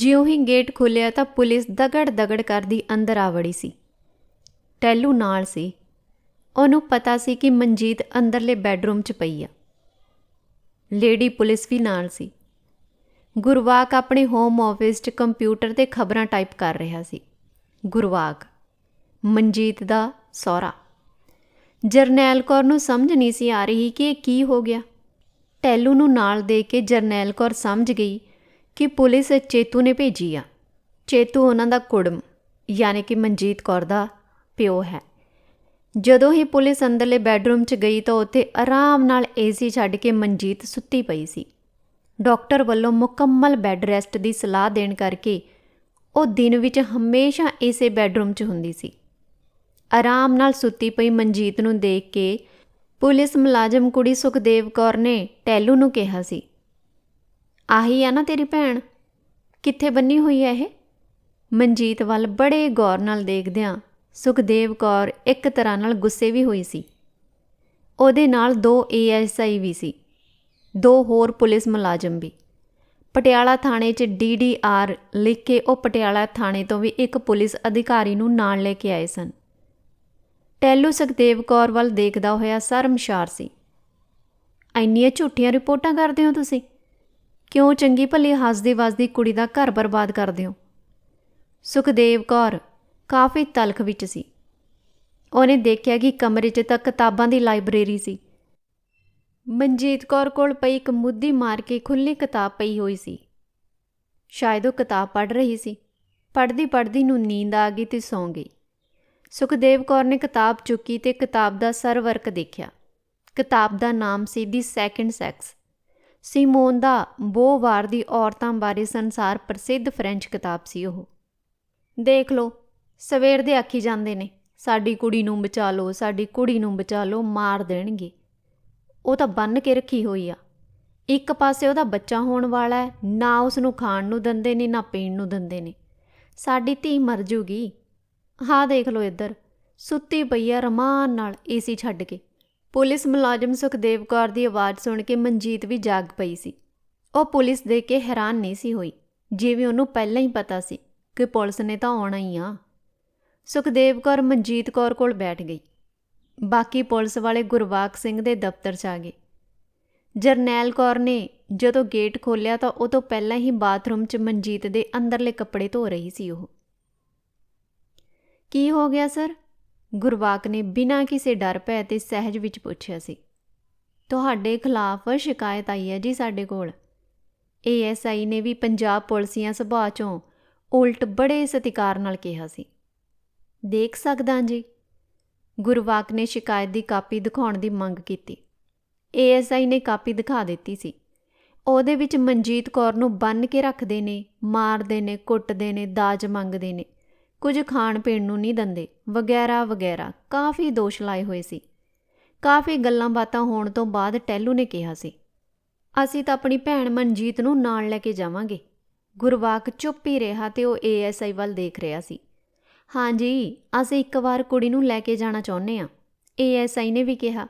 ਜਿਉਂ ਹੀ ਗੇਟ ਖੁੱਲਿਆ ਤਾਂ ਪੁਲਿਸ ਦਗੜ ਦਗੜ ਕਰਦੀ ਅੰਦਰ ਆ ਵੜੀ ਸੀ। ਟੈਲੂ ਨਾਲ ਸੀ। ਉਹਨੂੰ ਪਤਾ ਸੀ ਕਿ ਮਨਜੀਤ ਅੰਦਰਲੇ ਬੈੱਡਰੂਮ 'ਚ ਪਈ ਆ। ਲੇਡੀ ਪੁਲਿਸ ਵੀ ਨਾਲ ਸੀ। ਗੁਰਵਾਕ ਆਪਣੇ ਹੋਮ ਆਫਿਸ 'ਚ ਕੰਪਿਊਟਰ ਤੇ ਖਬਰਾਂ ਟਾਈਪ ਕਰ ਰਿਹਾ ਸੀ। ਗੁਰਵਾਕ, ਮਨਜੀਤ ਦਾ ਸਹੁਰਾ। ਜਰਨੈਲ ਕੌਰ ਨੂੰ ਸਮਝ ਨਹੀਂ ਸੀ ਆ ਰਹੀ ਕਿ ਇਹ ਕੀ ਹੋ ਗਿਆ। ਟੈਲੂ ਨੂੰ ਨਾਲ ਦੇ ਕੇ ਜਰਨੈਲ ਕੌਰ ਸਮਝ ਗਈ ਕਿ ਪੁਲਿਸ ਚੇਤੂ ਨੇ ਭੇਜੀ ਆ। ਚੇਤੂ ਉਹਨਾਂ ਦਾ ਕੁੜਮ, ਯਾਨੀ ਕਿ ਮਨਜੀਤ ਕੌਰ ਦਾ ਪਿਓ ਹੈ। ਜਦੋਂ ਹੀ ਪੁਲਿਸ ਅੰਦਰਲੇ ਬੈੱਡਰੂਮ 'ਚ ਗਈ ਤਾਂ ਉੱਥੇ ਆਰਾਮ ਨਾਲ ਏਸੀ ਛੱਡ ਕੇ ਮਨਜੀਤ ਸੁੱਤੀ ਪਈ ਸੀ। ਡਾਕਟਰ ਵੱਲੋਂ ਮੁਕੰਮਲ ਬੈੱਡ ਰੈਸਟ ਦੀ ਸਲਾਹ ਦੇਣ ਕਰਕੇ ਉਹ ਦਿਨ ਵਿੱਚ ਹਮੇਸ਼ਾ ਇਸੇ ਬੈੱਡਰੂਮ 'ਚ ਹੁੰਦੀ ਸੀ। ਆਰਾਮ ਨਾਲ ਸੁੱਤੀ ਪਈ ਮਨਜੀਤ ਨੂੰ ਦੇਖ ਕੇ ਪੁਲਿਸ ਮੁਲਾਜ਼ਮ ਕੁੜੀ ਸੁਖਦੇਵ ਕੌਰ ਨੇ ਟੈਲੂ ਨੂੰ ਕਿਹਾ ਸੀ ਆਹੀ ਆ ਨਾ ਤੇਰੀ ਭੈਣ। ਕਿੱਥੇ ਬੰਨੀ ਹੋਈ ਹੈ ਇਹ? ਮਨਜੀਤ ਵੱਲ ਬੜੇ ਗੌਰ ਨਾਲ ਦੇਖਦਿਆਂ ਸੁਖਦੇਵ ਕੌਰ ਇੱਕ ਤਰ੍ਹਾਂ ਨਾਲ ਗੁੱਸੇ ਵੀ ਹੋਈ ਸੀ। ਉਹਦੇ ਨਾਲ ਦੋ ਏਐਸਆਈ ਵੀ ਸੀ, ਦੋ ਹੋਰ ਪੁਲਿਸ ਮੁਲਾਜ਼ਮ ਵੀ। ਪਟਿਆਲਾ ਥਾਣੇ 'ਚ ਡੀਡੀਆਰ ਲਿਖ ਕੇ ਉਹ ਪਟਿਆਲਾ ਥਾਣੇ ਤੋਂ ਵੀ ਇੱਕ ਪੁਲਿਸ ਅਧਿਕਾਰੀ ਨੂੰ ਨਾਲ ਲੈ ਕੇ ਆਏ ਸਨ। ਟੈਲੂ ਸੁਖਦੇਵ ਕੌਰ ਵੱਲ ਦੇਖਦਾ ਹੋਇਆ ਸ਼ਰਮਸ਼ਾਰ ਸੀ। ਇੰਨੀਆਂ ਝੂਠੀਆਂ ਰਿਪੋਰਟਾਂ ਕਰਦੇ ਹੋ ਤੁਸੀਂ? ਕਿਉਂ ਚੰਗੀ ਭਲੀ ਹੱਸਦੀ ਵੱਸਦੀ ਕੁੜੀ ਦਾ ਘਰ ਬਰਬਾਦ ਕਰਦੇ ਹੋ ਸੁਖਦੇਵ ਕੌਰ ਕਾਫੀ ਤਲਖ ਵਿੱਚ ਸੀ। ਉਹਨੇ ਦੇਖਿਆ ਕਿ ਕਮਰੇ 'ਚ ਤਾਂ ਕਿਤਾਬਾਂ ਦੀ ਲਾਇਬ੍ਰੇਰੀ ਸੀ। ਮਨਜੀਤ ਕੌਰ ਕੋਲ ਪਈ ਇੱਕ ਮੁੱਦੀ ਮਾਰ ਕੇ ਖੁੱਲੀ ਕਿਤਾਬ ਪਈ ਹੋਈ ਸੀ। ਸ਼ਾਇਦ ਉਹ ਕਿਤਾਬ ਪੜ੍ਹ ਰਹੀ ਸੀ। ਪੜ੍ਹਦੀ ਪੜ੍ਹਦੀ ਨੂੰ ਨੀਂਦ ਆ ਗਈ ਤੇ ਸੌਂ ਗਈ। ਸੁਖਦੇਵ ਕੌਰ ਨੇ ਕਿਤਾਬ ਚੁੱਕੀ ਤੇ ਕਿਤਾਬ ਦਾ ਸਰਵਰਕ ਦੇਖਿਆ। ਕਿਤਾਬ ਦਾ ਨਾਮ ਸੀ the second sex. Simone de Beauvoir ਦੀ ਔਰਤਾਂ ਬਾਰੇ ਸੰਸਾਰ ਪ੍ਰਸਿੱਧ ਫ੍ਰੈਂਚ ਕਿਤਾਬ ਸੀ ਉਹ। ਦੇਖ ਲਓ, ਸਵੇਰ ਦੇ ਆਖੀ ਜਾਂਦੇ ਨੇ, ਸਾਡੀ ਕੁੜੀ ਨੂੰ ਬਚਾ ਲਓ, ਸਾਡੀ ਕੁੜੀ ਨੂੰ ਬਚਾ ਲਓ, ਮਾਰ ਦੇਣਗੇ। ਉਹ ਤਾਂ ਬੰਨ ਕੇ ਰੱਖੀ ਹੋਈ ਆ। ਇੱਕ ਪਾਸੇ ਉਹਦਾ ਬੱਚਾ ਹੋਣ ਵਾਲਾ ਹੈ, ਨਾ ਉਸ ਨੂੰ ਖਾਣ ਨੂੰ ਦਿੰਦੇ ਨੇ, ਨਾ ਪੀਣ ਨੂੰ ਦਿੰਦੇ ਨੇ। ਸਾਡੀ ਧੀ ਮਰ ਜੂਗੀ। ਹਾਂ ਦੇਖ ਲਓ ਇੱਧਰ, ਸੁੱਤੀ ਪਈ ਆ ਰਮਾਨ ਨਾਲ ਏਸੀ ਛੱਡ ਕੇ। ਪੁਲਿਸ ਮੁਲਾਜ਼ਮ ਸੁਖਦੇਵ ਕੌਰ ਦੀ ਆਵਾਜ਼ ਸੁਣ ਕੇ ਮਨਜੀਤ ਵੀ ਜਾਗ ਪਈ ਸੀ। ਉਹ ਪੁਲਿਸ ਦੇਖ ਕੇ ਹੈਰਾਨ ਨਹੀਂ ਸੀ ਹੋਈ। ਜਿਵੇਂ ਉਹਨੂੰ ਪਹਿਲਾਂ ਹੀ ਪਤਾ ਸੀ ਕਿ ਪੁਲਿਸ ਨੇ ਤਾਂ ਆਉਣਾ ਹੀ ਆ। ਸੁਖਦੇਵ ਕੌਰ ਮਨਜੀਤ ਕੌਰ ਕੋਲ ਬੈਠ ਗਈ। ਬਾਕੀ ਪੁਲਿਸ ਵਾਲੇ ਗੁਰਵਾਕ ਸਿੰਘ ਦੇ ਦਫ਼ਤਰ 'ਚ ਆ ਗਏ। ਜਰਨੈਲ ਕੌਰ ਨੇ ਜਦੋਂ ਗੇਟ ਖੋਲ੍ਹਿਆ ਤਾਂ ਉਹ ਤੋਂ ਪਹਿਲਾਂ ਹੀ ਬਾਥਰੂਮ 'ਚ ਮਨਜੀਤ ਦੇ ਅੰਦਰਲੇ ਕੱਪੜੇ ਧੋ ਰਹੀ ਸੀ ਉਹ। ਕੀ ਹੋ ਗਿਆ, ਸਰ? ਗੁਰਵਾਕ ਨੇ ਬਿਨਾਂ ਕਿਸੇ ਡਰ, ਭੈ ਤੇ ਸਹਿਜ ਵਿੱਚ ਪੁੱਛਿਆ ਸੀ, ਤੁਹਾਡੇ ਖਿਲਾਫ ਸ਼ਿਕਾਇਤ ਆਈ ਹੈ ਜੀ ਸਾਡੇ ਕੋਲ? ਏਐਸਆਈ ਨੇ ਵੀ ਪੰਜਾਬ ਪੁਲਸੀਆਂ ਸੁਭਾਅ ਚੋਂ ਉਲਟ ਬੜੇ ਸਤਿਕਾਰ ਨਾਲ ਕਿਹਾ ਸੀ। ਦੇਖ ਸਕਦਾ ਜੀ? ਗੁਰਵਾਕ ਨੇ ਸ਼ਿਕਾਇਤ ਦੀ ਕਾਪੀ ਦਿਖਾਉਣ ਦੀ ਮੰਗ ਕੀਤੀ। ਏਐਸਆਈ ਨੇ ਕਾਪੀ ਦਿਖਾ ਦਿੱਤੀ ਸੀ। ਉਹਦੇ ਵਿੱਚ ਮਨਜੀਤ ਕੌਰ ਨੂੰ ਬੰਨ ਕੇ ਰੱਖਦੇ ਨੇ, ਮਾਰਦੇ ਨੇ, ਕੁੱਟਦੇ ਨੇ, ਦਾਜ ਮੰਗਦੇ ਨੇ। ਕੁਝ ਖਾਣ ਪੀਣ ਨੂੰ ਨਹੀਂ ਦਿੰਦੇ। ਵਗੈਰਾ ਵਗੈਰਾ। ਕਾਫੀ ਦੋਸ਼ ਲਾਏ ਹੋਏ ਸੀ। ਕਾਫੀ ਗੱਲਾਂ ਬਾਤਾਂ ਹੋਣ ਤੋਂ ਬਾਅਦ ਟੈਲੂ ਨੇ ਕਿਹਾ ਸੀ, ਅਸੀਂ ਤਾਂ ਆਪਣੀ ਭੈਣ ਮਨਜੀਤ ਨੂੰ ਨਾਲ ਲੈ ਕੇ ਜਾਵਾਂਗੇ। ਗੁਰਵਾਕ ਚੁੱਪ ਹੀ ਰਿਹਾ ਤੇ ਉਹ ਏਐਸਆਈ ਵੱਲ ਦੇਖ ਰਿਹਾ ਸੀ। ਹਾਂਜੀ ਅਸੀਂ ਇੱਕ ਵਾਰ ਕੁੜੀ ਨੂੰ ਲੈ ਕੇ ਜਾਣਾ ਚਾਹੁੰਦੇ ਆ ਏਐਸਆਈ ਨੇ ਵੀ ਕਿਹਾ।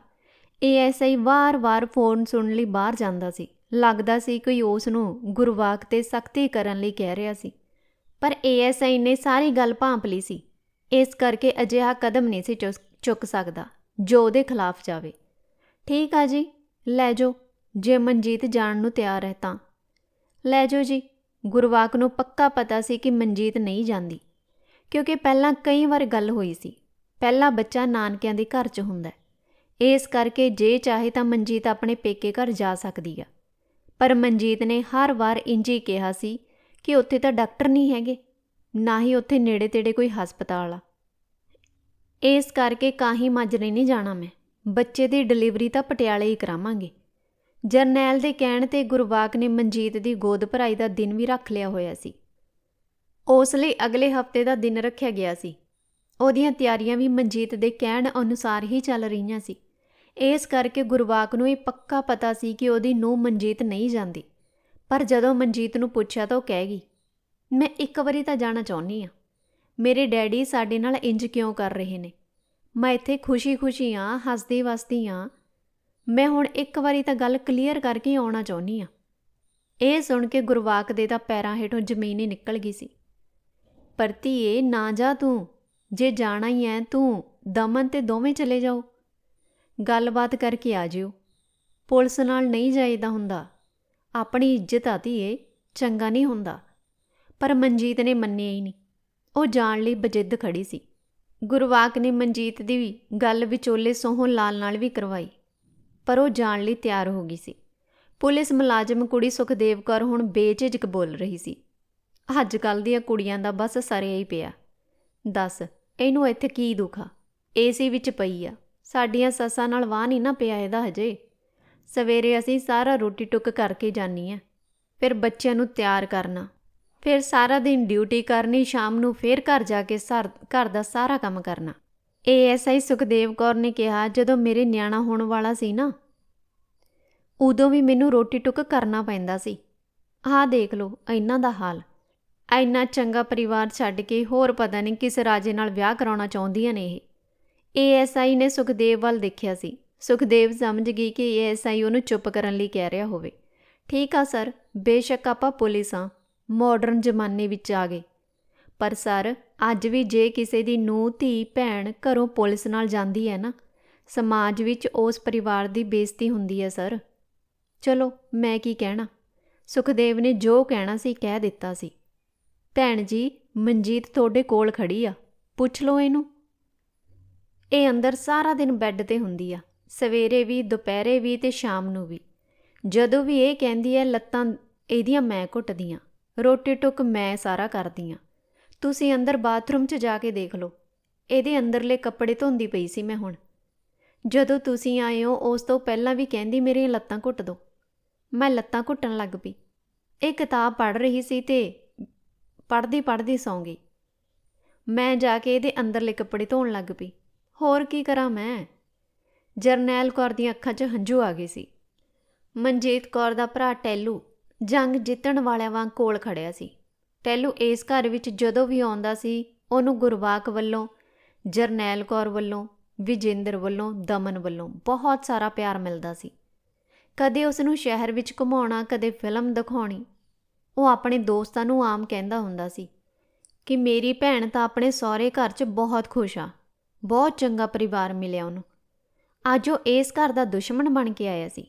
ਏਐਸਆਈ ਵਾਰ-ਵਾਰ ਫੋਨ ਸੁਣਨ ਲਈ ਬਾਹਰ ਜਾਂਦਾ ਸੀ। ਲੱਗਦਾ ਸੀ ਕੋਈ ਉਸ ਨੂੰ ਗੁਰਵਾਕ ਤੇ ਸਖਤੀ ਕਰਨ ਲਈ ਕਹਿ ਰਿਹਾ ਸੀ। ਪਰ ਏਐਸਆਈ ਨੇ ਸਾਰੀ ਗੱਲ ਭਾਂਪ ਲਈ ਸੀ। ਇਸ ਕਰਕੇ ਅਜਿਹਾ ਕਦਮ ਨਹੀਂ ਸੀ ਚੁੱਕ ਸਕਦਾ, ਜੋ ਉਹਦੇ ਖਿਲਾਫ ਜਾਵੇ। ਠੀਕ ਆ ਜੀ, ਲੈ ਜਾਓ, ਜੇ ਮਨਜੀਤ ਜਾਣ ਨੂੰ ਤਿਆਰ ਹੈ ਤਾਂ। ਲੈ ਜਾਓ ਜੀ, ਗੁਰਵਾਕ ਨੂੰ ਪੱਕਾ ਪਤਾ ਸੀ ਕਿ ਮਨਜੀਤ ਨਹੀਂ ਜਾਂਦੀ, ਕਿਉਂਕਿ ਪਹਿਲਾਂ ਕਈ ਵਾਰ ਗੱਲ ਹੋਈ ਸੀ। ਪਹਿਲਾ ਬੱਚਾ ਨਾਨਕਿਆਂ ਦੇ ਘਰ 'ਚ ਹੁੰਦਾ ਇਸ ਕਰਕੇ ਜੇ ਚਾਹੇ ਤਾਂ ਮਨਜੀਤ ਆਪਣੇ ਪੇਕੇ ਘਰ ਜਾ ਸਕਦੀ ਆ। ਪਰ ਮਨਜੀਤ ਨੇ ਹਰ ਵਾਰ ਇੰਜ ਹੀ ਕਿਹਾ ਸੀ ਕਿ ਉੱਥੇ ਤਾਂ ਡਾਕਟਰ ਨਹੀਂ ਹੈਗੇ, ਨਾ ਹੀ ਉੱਥੇ ਨੇੜੇ ਤੇੜੇ ਕੋਈ ਹਸਪਤਾਲ ਆ। ਇਸ ਕਰਕੇ ਕਾਹੀ ਮਾਜਰੇ ਨਹੀਂ ਜਾਣਾ ਮੈਂ। ਬੱਚੇ ਦੀ ਡਿਲੀਵਰੀ ਤਾਂ ਪਟਿਆਲੇ ਹੀ ਕਰਾਵਾਂਗੇ। ਜਰਨੈਲ ਦੇ ਕਹਿਣ ਤੇ ਗੁਰਵਾਕ ਨੇ ਮਨਜੀਤ ਦੀ ਗੋਦ ਭਰਾਈ ਦਾ ਦਿਨ ਵੀ ਰੱਖ ਲਿਆ ਹੋਇਆ ਸੀ। ਉਸ ਲਈ ਅਗਲੇ ਹਫ਼ਤੇ ਦਾ ਦਿਨ ਰੱਖਿਆ ਗਿਆ ਸੀ। ਉਹਦੀਆਂ ਤਿਆਰੀਆਂ ਵੀ ਮਨਜੀਤ ਦੇ ਕਹਿਣ ਅਨੁਸਾਰ ਹੀ ਚੱਲ ਰਹੀਆਂ ਸੀ। ਇਸ ਕਰਕੇ ਗੁਰਵਾਕ ਨੂੰ ਇਹ ਪੱਕਾ ਪਤਾ ਸੀ ਕਿ ਉਹਦੀ ਨੂੰਹ ਮਨਜੀਤ ਨਹੀਂ ਜਾਂਦੀ। ਪਰ ਜਦੋਂ ਮਨਜੀਤ ਨੂੰ ਪੁੱਛਿਆ ਤਾਂ ਉਹ ਕਹਿ ਗਈ, ਮੈਂ ਇੱਕ ਵਾਰੀ ਤਾਂ ਜਾਣਾ ਚਾਹੁੰਦੀ ਆ ਮੇਰੇ ਡੈਡੀ ਸਾਡੇ ਨਾਲ ਇੰਜ ਕਿਉਂ ਕਰ ਰਹੇ ਨੇ? ਮੈਂ ਇੱਥੇ ਖੁਸ਼ੀ-ਖੁਸ਼ੀ ਆ ਹੱਸਦੀ ਵਸਦੀ ਆ ਮੈਂ ਹੁਣ ਇੱਕ ਵਾਰੀ ਤਾਂ ਗੱਲ ਕਲੀਅਰ ਕਰਕੇ ਆਉਣਾ ਚਾਹੁੰਦੀ ਆ ਇਹ ਸੁਣ ਕੇ ਗੁਰਵਾਕ ਦੇ ਤਾਂ ਪੈਰਾਂ ਹੇਠੋਂ ਜ਼ਮੀਨ ਹੀ ਨਿਕਲ ਗਈ ਸੀ। ਪਰ ਧੀਏ, ਨਾ ਜਾ ਤੂੰ। ਜੇ ਜਾਣਾ ਹੀ ਐ, ਤੂੰ ਦਮਨ ਤੇ ਦੋਵੇਂ ਚਲੇ ਜਾਓ। ਗੱਲਬਾਤ ਕਰਕੇ ਆ ਜਿਓ। ਪੁਲਿਸ ਨਾਲ ਨਹੀਂ ਜਾਈਦਾ ਹੁੰਦਾ। ਆਪਣੀ ਇੱਜ਼ਤ ਆ ਧੀਏ, ਚੰਗਾ ਨਹੀਂ ਹੁੰਦਾ। ਪਰ ਮਨਜੀਤ ਨੇ ਮੰਨਿਆ ਹੀ ਨਹੀਂ। ਉਹ ਜਾਣ ਲਈ ਬਜਿੱਦ ਖੜੀ ਸੀ। ਗੁਰਵਾਕ ਨੇ ਮਨਜੀਤ ਦੀ ਵੀ ਗੱਲ ਵਿਚੋਲੇ ਸੋਹਣ ਲਾਲ ਨਾਲ ਵੀ ਕਰਵਾਈ, ਪਰ ਉਹ ਜਾਣ ਲਈ ਤਿਆਰ ਹੋ ਗਈ ਸੀ। ਪੁਲਿਸ ਮੁਲਾਜ਼ਮ ਕੁੜੀ ਸੁਖਦੇਵ ਕੌਰ ਹੁਣ ਬੇਝਿਜਕ ਬੋਲ ਰਹੀ ਸੀ। ਅੱਜ ਕੱਲ ਦੀਆਂ ਕੁੜੀਆਂ ਦਾ ਬਸ ਸਰਿਆ ਹੀ ਪਿਆ। ਦੱਸ, ਇਹਨੂੰ ਇੱਥੇ ਕੀ ਦੁੱਖ ਆ? ਏਸੀ ਵਿੱਚ ਪਈ ਆ। ਸਾਡੀਆਂ ਸੱਸਾਂ ਨਾਲ ਵਾਹ ਨਹੀਂ ਨਾ ਪਿਆ ਇਹਦਾ ਹਜੇ। ਸਵੇਰੇ ਅਸੀਂ ਸਾਰਾ ਰੋਟੀ ਟੁੱਕ ਕਰਕੇ ਜਾਨੀ ਆ ਫਿਰ ਬੱਚਿਆਂ ਨੂੰ ਤਿਆਰ ਕਰਨਾ। ਫਿਰ ਸਾਰਾ ਦਿਨ ਡਿਊਟੀ ਕਰਨੀ, ਸ਼ਾਮ ਨੂੰ ਫਿਰ ਘਰ ਜਾ ਕੇ ਸਰ, ਘਰ ਦਾ ਸਾਰਾ ਕੰਮ ਕਰਨਾ। ਏਐਸਆਈ ਸੁਖਦੇਵ ਕੌਰ ਨੇ ਕਿਹਾ, ਜਦੋਂ ਮੇਰੇ ਨਿਆਣਾ ਹੋਣ ਵਾਲਾ ਸੀ ਨਾ, ਉਦੋਂ ਵੀ ਮੈਨੂੰ ਰੋਟੀ ਟੁੱਕ ਕਰਨਾ ਪੈਂਦਾ ਸੀ। ਆਹ ਦੇਖ ਲਓ ਇਹਨਾਂ ਦਾ ਹਾਲ। ਇੰਨਾ ਚੰਗਾ ਪਰਿਵਾਰ ਛੱਡ ਕੇ ਹੋਰ ਪਤਾ ਨਹੀਂ ਕਿਸ ਰਾਜੇ ਨਾਲ ਵਿਆਹ ਕਰਾਉਣਾ ਚਾਹੁੰਦੀਆਂ ਨੇ ਇਹ। ਏਐਸਆਈ ਨੇ ਸੁਖਦੇਵ ਵੱਲ ਦੇਖਿਆ ਸੀ। ਸੁਖਦੇਵ ਸਮਝ ਗਈ ਕਿ ਇਹ ਏਐਸਆਈ ਉਹਨੂੰ ਚੁੱਪ ਕਰਨ ਲਈ ਕਹਿ ਰਿਹਾ ਹੋਵੇ। ਠੀਕ ਆ ਸਰ, ਬੇਸ਼ੱਕ ਆਪਾਂ ਪੁਲਿਸ ਆ ਮਾਡਰਨ ਜ਼ਮਾਨੇ ਵਿੱਚ ਆ ਗਏ। ਪਰ ਸਰ, ਅੱਜ ਵੀ ਜੇ ਕਿਸੇ ਦੀ ਨੂੰਹ, ਧੀ, ਭੈਣ ਘਰੋਂ ਪੁਲਿਸ ਨਾਲ ਜਾਂਦੀ ਹੈ ਨਾ, ਸਮਾਜ ਵਿੱਚ ਉਸ ਪਰਿਵਾਰ ਦੀ ਬੇਇੱਜ਼ਤੀ ਹੁੰਦੀ ਹੈ ਸਰ। ਚਲੋ, ਮੈਂ ਕੀ ਕਹਿਣਾ? ਸੁਖਦੇਵ ਨੇ ਜੋ ਕਹਿਣਾ ਸੀ ਕਹਿ ਦਿੱਤਾ ਸੀ। ਭੈਣ ਜੀ, ਮਨਜੀਤ ਤੁਹਾਡੇ ਕੋਲ ਖੜੀ ਆ, ਪੁੱਛ ਲਓ ਇਹਨੂੰ। ਇਹ ਅੰਦਰ ਸਾਰਾ ਦਿਨ ਬੈੱਡ ਤੇ ਹੁੰਦੀ ਆ। ਸਵੇਰੇ ਵੀ, ਦੁਪਹਿਰੇ ਵੀ ਤੇ ਸ਼ਾਮ ਨੂੰ ਵੀ। ਜਦੋਂ ਵੀ ਇਹ ਕਹਿੰਦੀ ਹੈ, ਲੱਤਾਂ ਇਹਦੀਆਂ ਮੈਂ ਘੁੱਟਦੀਆਂ, ਰੋਟੀ ਟੁੱਕ ਮੈਂ ਸਾਰਾ ਕਰਦੀ ਆ ਤੁਸੀਂ ਅੰਦਰ ਬਾਥਰੂਮ 'ਚ ਜਾ ਕੇ ਦੇਖ ਲਓ। ਇਹਦੇ ਅੰਦਰਲੇ ਕੱਪੜੇ ਧੋਂਦੀ ਪਈ ਸੀ ਮੈਂ ਹੁਣ। ਜਦੋਂ ਤੁਸੀਂ ਆਏ ਹੋ, ਉਸ ਤੋਂ ਪਹਿਲਾਂ ਵੀ ਕਹਿੰਦੀ ਮੇਰੀਆਂ ਲੱਤਾਂ ਘੁੱਟ ਦੋ। ਮੈਂ ਲੱਤਾਂ ਘੁੱਟਣ ਲੱਗ ਪਈ। ਇਹ ਕਿਤਾਬ ਪੜ੍ਹ ਰਹੀ ਸੀ ਤੇ ਪੜ੍ਹਦੀ ਪੜ੍ਹਦੀ ਸੌਂ ਗਈ। ਮੈਂ ਜਾ ਕੇ ਇਹਦੇ ਅੰਦਰਲੇ ਕੱਪੜੇ ਧੋਣ ਲੱਗ ਪਈ। ਹੋਰ ਕੀ ਕਰਾਂ ਮੈਂ? ਜਰਨੈਲ ਕੌਰ ਦੀਆਂ ਅੱਖਾਂ 'ਚ ਹੰਝੂ ਆ ਗਏ ਸੀ। ਮਨਜੀਤ ਕੌਰ ਦਾ ਭਰਾ ਟੈਲੂ ਜੰਗ ਜਿੱਤਣ ਵਾਲਿਆਂ ਵਾਂਗ ਕੋਲ ਖੜਿਆ ਸੀ। ਟੈਲੂ ਇਸ ਘਰ ਵਿੱਚ ਜਦੋਂ ਵੀ ਆਉਂਦਾ ਸੀ, ਉਹਨੂੰ ਗੁਰਵਾਕ ਵੱਲੋਂ, ਜਰਨੈਲ ਕੌਰ ਵੱਲੋਂ, ਵਿਜੇਂਦਰ ਵੱਲੋਂ, ਦਮਨ ਵੱਲੋਂ ਬਹੁਤ ਸਾਰਾ ਪਿਆਰ ਮਿਲਦਾ ਸੀ। ਕਦੇ ਉਸ ਨੂੰ ਸ਼ਹਿਰ ਵਿੱਚ ਘੁਮਾਉਣਾ, ਕਦੇ ਫਿਲਮ ਦਿਖਾਉਣੀ, ਉਹ ਆਪਣੇ ਦੋਸਤਾਂ ਨੂੰ ਆਮ ਕਹਿੰਦਾ ਹੁੰਦਾ ਸੀ ਕਿ ਮੇਰੀ ਭੈਣ ਤਾਂ ਆਪਣੇ ਸਹੁਰੇ ਘਰ 'ਚ ਬਹੁਤ ਖੁਸ਼ ਆ, ਬਹੁਤ ਚੰਗਾ ਪਰਿਵਾਰ ਮਿਲਿਆ ਉਹਨੂੰ। ਅੱਜ ਉਹ ਇਸ ਘਰ ਦਾ ਦੁਸ਼ਮਣ ਬਣ ਕੇ ਆਇਆ ਸੀ।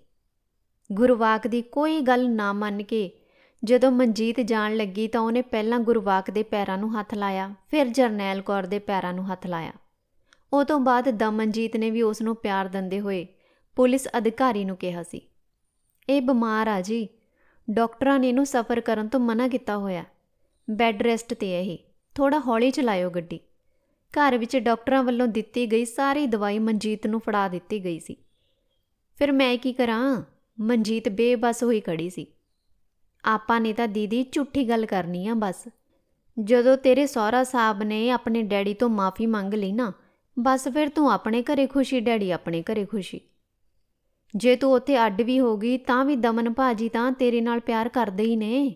ਗੁਰਵਾਕ ਦੀ ਕੋਈ ਗੱਲ ਨਾ ਮੰਨ ਕੇ ਜਦੋਂ ਮਨਜੀਤ ਜਾਣ ਲੱਗੀ ਤਾਂ ਉਹਨੇ ਪਹਿਲਾਂ ਗੁਰਵਾਕ ਦੇ ਪੈਰਾਂ ਨੂੰ ਹੱਥ ਲਾਇਆ, ਫਿਰ ਜਰਨੈਲ ਕੌਰ ਦੇ ਪੈਰਾਂ ਨੂੰ ਹੱਥ ਲਾਇਆ। ਉਹ ਤੋਂ ਬਾਅਦ ਦਮਨਜੀਤ ਨੇ ਵੀ ਉਸ ਨੂੰ ਪਿਆਰ ਦਿੰਦੇ ਹੋਏ ਪੁਲਿਸ ਅਧਿਕਾਰੀ ਨੂੰ ਕਿਹਾ ਸੀ। ਇਹ ਬਿਮਾਰ ਆ ਜੀ। ਡਾਕਟਰਾਂ ਨੇ ਇਹਨੂੰ ਸਫ਼ਰ ਕਰਨ ਤੋਂ ਮਨਾ ਕੀਤਾ ਹੋਇਆ। ਬੈੱਡ ਰੈਸਟ ਤੇ ਹੈ ਇਹ। ਥੋੜਾ ਹੌਲੀ ਚਲਾਇਓ ਗੱਡੀ। ਘਰ ਵਿੱਚ ਡਾਕਟਰਾਂ ਵੱਲੋਂ ਦਿੱਤੀ ਗਈ ਸਾਰੀ ਦਵਾਈ ਮਨਜੀਤ ਨੂੰ ਫੜਾ ਦਿੱਤੀ ਗਈ ਸੀ। ਫਿਰ ਮੈਂ ਕੀ ਕਰਾਂ? ਮਨਜੀਤ ਬੇਬਸ ਹੋਈ ਖੜੀ ਸੀ। ਆਪਾਂ ਨੇ ਤਾਂ ਦੀਦੀ ਝੂਠੀ ਗੱਲ ਕਰਨੀ ਆ ਬਸ। ਜਦੋਂ ਤੇਰੇ ਸਹੁਰਾ ਸਾਹਿਬ ਨੇ ਆਪਣੇ ਡੈਡੀ ਤੋਂ ਮਾਫੀ ਮੰਗ ਲਈ ਨਾ, ਬਸ ਫਿਰ ਤੂੰ ਆਪਣੇ ਘਰੇ ਖੁਸ਼ੀ, ਡੈਡੀ ਆਪਣੇ ਘਰੇ ਖੁਸ਼ੀ। ਜੇ ਤੂੰ ਉੱਥੇ ਅੱਡ ਵੀ ਹੋ ਗਈ, ਤਾਂ ਵੀ ਦਮਨ ਭਾਜੀ ਤਾਂ ਤੇਰੇ ਨਾਲ ਪਿਆਰ ਕਰਦੇ ਹੀ ਨੇ।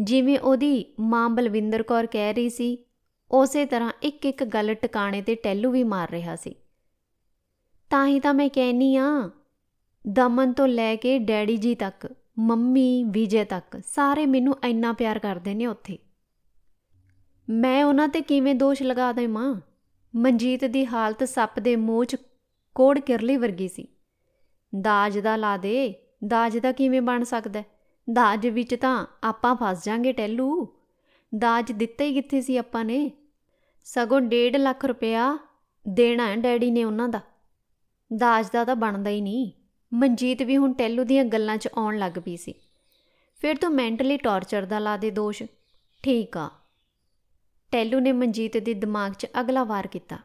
ਜਿਵੇਂ ਉਹਦੀ ਮਾਂ ਬਲਵਿੰਦਰ ਕੌਰ ਕਹਿ ਰਹੀ ਸੀ ਉਸੇ ਤਰ੍ਹਾਂ ਇੱਕ ਇੱਕ ਗੱਲ ਟਿਕਾਣੇ ਤੇ ਟੈਲੂ ਵੀ ਮਾਰ ਰਿਹਾ ਸੀ। ਤਾਂ ਹੀ ਤਾਂ ਮੈਂ ਕਹਿਨੀ ਆ, ਦਮਨ ਤੋਂ ਲੈ ਕੇ ਡੈਡੀ ਜੀ ਤੱਕ, ਮੰਮੀ, ਵਿਜੇ ਤੱਕ, ਸਾਰੇ ਮੈਨੂੰ ਇੰਨਾ ਪਿਆਰ ਕਰਦੇ ਨੇ ਉੱਥੇ। ਮੈਂ ਉਹਨਾਂ ਤੇ ਕਿਵੇਂ ਦੋਸ਼ ਲਗਾ ਦੇਵਾਂ? ਮਨਜੀਤ ਦੀ ਹਾਲਤ ਸੱਪ ਦੇ ਮੂੰਹ 'ਚ ਕੋੜ ਕਿਰਲੀ ਵਰਗੀ ਸੀ। ਦਾਜ ਦਾ ਲਾ ਦੇ, ਦਾਜ ਦਾ ਕਿਵੇਂ ਬਣ ਸਕਦਾ? ਦਾਜ ਵਿੱਚ ਤਾਂ ਆਪਾਂ ਫਸ ਜਾਾਂਗੇ, ਟੈਲੂ। ਦਾਜ ਦਿੱਤਾ ਹੀ ਕਿੱਥੇ ਸੀ ਆਪਾਂ ਨੇ? ਸਗੋਂ 1.5 ਲੱਖ ਰੁਪਇਆ ਦੇਣਾ ਹੈ ਡੈਡੀ ਨੇ ਉਹਨਾਂ ਦਾ। ਦਾਜ ਦਾ ਤਾਂ ਬਣਦਾ ਹੀ ਨਹੀਂ। ਮਨਜੀਤ ਵੀ ਹੁਣ ਟੈਲੂ ਦੀਆਂ ਗੱਲਾਂ 'ਚ ਆਉਣ ਲੱਗ ਪਈ ਸੀ। ਫਿਰ ਤੂੰ ਮੈਂਟਲੀ ਟੌਰਚਰ ਦਾ ਲਾ ਦੇ ਦੋਸ਼। ਠੀਕ ਆ। ਟੈਲੂ ਨੇ ਮਨਜੀਤ ਦੇ ਦਿਮਾਗ 'ਚ ਅਗਲਾ ਵਾਰ ਕੀਤਾ।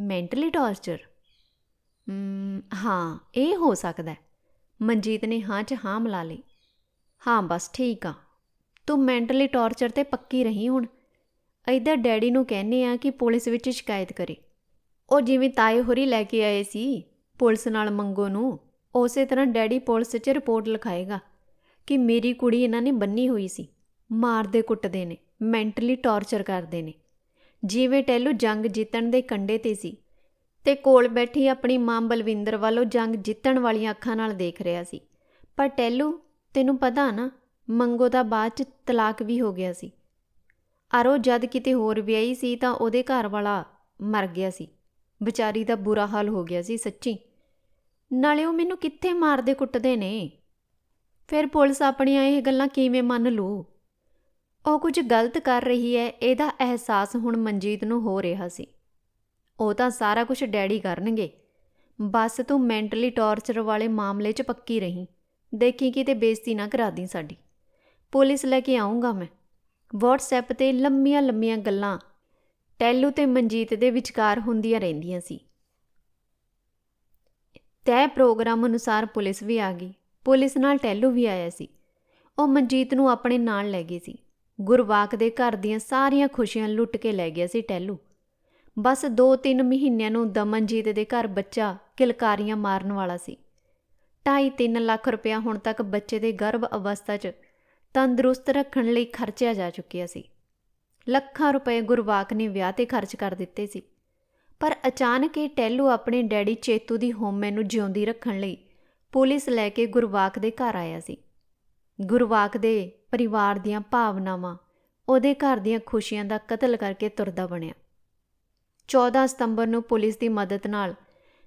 Mentally torture? ਹਾਂ, ਇਹ ਹੋ ਸਕਦਾ ਹੈ। ਮਨਜੀਤ ਨੇ ਹਾਂ 'ਚ ਹਾਂ ਮਿਲਾ ਲਈ। ਹਾਂ, ਬਸ ਠੀਕ ਆ। ਤੂੰ ਮੈਂਟਲੀ ਟੌਰਚਰ ਤੇ ਪੱਕੀ ਰਹੀ ਹੁਣ। ਇਧਰ ਡੈਡੀ ਨੂੰ ਕਹਿੰਨੇ ਆ ਕਿ ਪੁਲਿਸ ਵਿੱਚ ਸ਼ਿਕਾਇਤ ਕਰੇ। ਉਹ ਜਿਵੇਂ ਤਾਏ ਹੋਰੀ ਲੈ ਕੇ ਆਏ ਸੀ, ਪੁਲਿਸ ਨਾਲ ਮੰਗੋ ਨੂੰ, ਉਸੇ ਤਰ੍ਹਾਂ ਡੈਡੀ ਪੁਲਿਸ 'ਚ ਰਿਪੋਰਟ ਲਿਖਾਏਗਾ ਕਿ ਮੇਰੀ ਕੁੜੀ ਇਹਨਾਂ ਨੇ ਬੰਨੀ ਹੋਈ ਸੀ, ਮਾਰਦੇ ਕੁੱਟਦੇ ਨੇ, ਮੈਂਟਲੀ ਟੌਰਚਰ ਕਰਦੇ ਨੇ। ਜਿਵੇਂ ਟੈਲੂ ਜੰਗ ਜਿੱਤਣ ਦੇ ਕੰਡੇ ਤੇ ਸੀ ਤੇ ਕੋਲ ਬੈਠੀ ਆਪਣੀ ਮਾਂ ਬਲਵਿੰਦਰ ਵੱਲੋਂ ਜੰਗ ਜਿੱਤਣ ਵਾਲੀਆਂ ਅੱਖਾਂ ਨਾਲ ਦੇਖ ਰਿਹਾ ਸੀ। ਪਰ ਟੈਲੂ, ਤੈਨੂੰ ਪਤਾ ਨਾ, ਮੰਗੋ ਦਾ ਬਾਅਦ ਚ ਤਲਾਕ ਵੀ ਹੋ ਗਿਆ ਸੀ। ਅਰੋ ਜਦ ਕਿਤੇ ਹੋਰ ਵਿਆਹੀ ਸੀ ਤਾਂ ਉਹਦੇ ਘਰ ਵਾਲਾ ਮਰ ਗਿਆ ਸੀ। ਵਿਚਾਰੀ ਦਾ ਬੁਰਾ ਹਾਲ ਹੋ ਗਿਆ ਸੀ ਸੱਚੀ। ਨਾਲੇ ਉਹ ਮੈਨੂੰ ਕਿੱਥੇ ਮਾਰਦੇ ਕੁੱਟਦੇ ਨੇ? ਫਿਰ ਪੁਲਿਸ ਆਪਣੀਆਂ ਇਹ ਗੱਲਾਂ ਕਿਵੇਂ ਮੰਨ ਲੂ? ਉਹ ਕੁਝ ਗਲਤ ਕਰ ਰਹੀ ਹੈ, ਇਹਦਾ ਅਹਿਸਾਸ ਹੁਣ ਮਨਜੀਤ ਨੂੰ ਹੋ ਰਿਹਾ ਸੀ। ਉਹ ਤਾਂ ਸਾਰਾ ਕੁਝ ਡੈਡੀ ਕਰਨਗੇ। ਬਸ ਤੂੰ ਮੈਂਟਲੀ ਟੌਰਚਰ ਵਾਲੇ ਮਾਮਲੇ 'ਚ ਪੱਕੀ ਰਹੀਂ। ਦੇਖੀ ਕਿਤੇ ਬੇਇੱਜ਼ਤੀ ਨਾ ਕਰਾ ਦੀ ਸਾਡੀ। ਪੁਲਿਸ ਲੈ ਕੇ ਆਉਂਗਾ ਮੈਂ। WhatsApp ਤੇ ਲੰਮੀਆਂ ਲੰਮੀਆਂ ਗੱਲਾਂ ਟੈਲੂ ਤੇ ਮਨਜੀਤ ਦੇ ਵਿਚਕਾਰ ਹੁੰਦੀਆਂ ਰਹਿੰਦੀਆਂ ਸੀ। ਤੈਅ ਪ੍ਰੋਗਰਾਮ ਅਨੁਸਾਰ ਪੁਲਿਸ ਵੀ ਆ ਗਈ। ਪੁਲਿਸ ਨਾਲ ਟੈਲੂ ਵੀ ਆਇਆ ਸੀ। ਉਹ ਮਨਜੀਤ ਨੂੰ ਆਪਣੇ ਨਾਲ ਲੈ ਗਈ ਸੀ। ਗੁਰਵਾਕ ਦੇ ਘਰ ਦੀਆਂ ਸਾਰੀਆਂ ਖੁਸ਼ੀਆਂ ਲੁੱਟ ਕੇ ਲੈ ਗਿਆ ਸੀ ਟੈਲੂ। ਬਸ 2-3 ਮਹੀਨਿਆਂ ਨੂੰ ਦਮਨਜੀਤ ਦੇ ਘਰ ਬੱਚਾ ਕਿਲਕਾਰੀਆਂ ਮਾਰਨ ਵਾਲਾ ਸੀ। 2.5-3 ਲੱਖ ਰੁਪਇਆ ਹੁਣ ਤੱਕ ਬੱਚੇ ਦੇ ਗਰਭ ਅਵਸਥਾ 'ਚ ਤੰਦਰੁਸਤ ਰੱਖਣ ਲਈ ਖਰਚਿਆ ਜਾ ਚੁੱਕਿਆ ਸੀ। ਲੱਖਾਂ ਰੁਪਏ ਗੁਰਵਾਕ ਨੇ ਵਿਆਹ ਤੇ ਖਰਚ ਕਰ ਦਿੱਤੇ ਸੀ। ਪਰ ਅਚਾਨਕ ਇਹ ਟੈਲੂ ਆਪਣੇ ਡੈਡੀ ਚੇਤੂ ਦੀ ਹੋਮੇ ਨੂੰ ਜਿਉਂਦੀ ਰੱਖਣ ਲਈ ਪੁਲਿਸ ਲੈ ਕੇ ਗੁਰਵਾਕ ਦੇ ਘਰ ਆਇਆ ਸੀ। ਗੁਰਵਾਕ ਦੇ ਪਰਿਵਾਰ ਦੀਆਂ ਭਾਵਨਾਵਾਂ, ਉਹਦੇ ਘਰ ਦੀਆਂ ਖੁਸ਼ੀਆਂ ਦਾ ਕਤਲ ਕਰਕੇ ਤੁਰਦਾ ਬਣਿਆ। 14 ਸਤੰਬਰ ਨੂੰ ਪੁਲਿਸ ਦੀ ਮਦਦ ਨਾਲ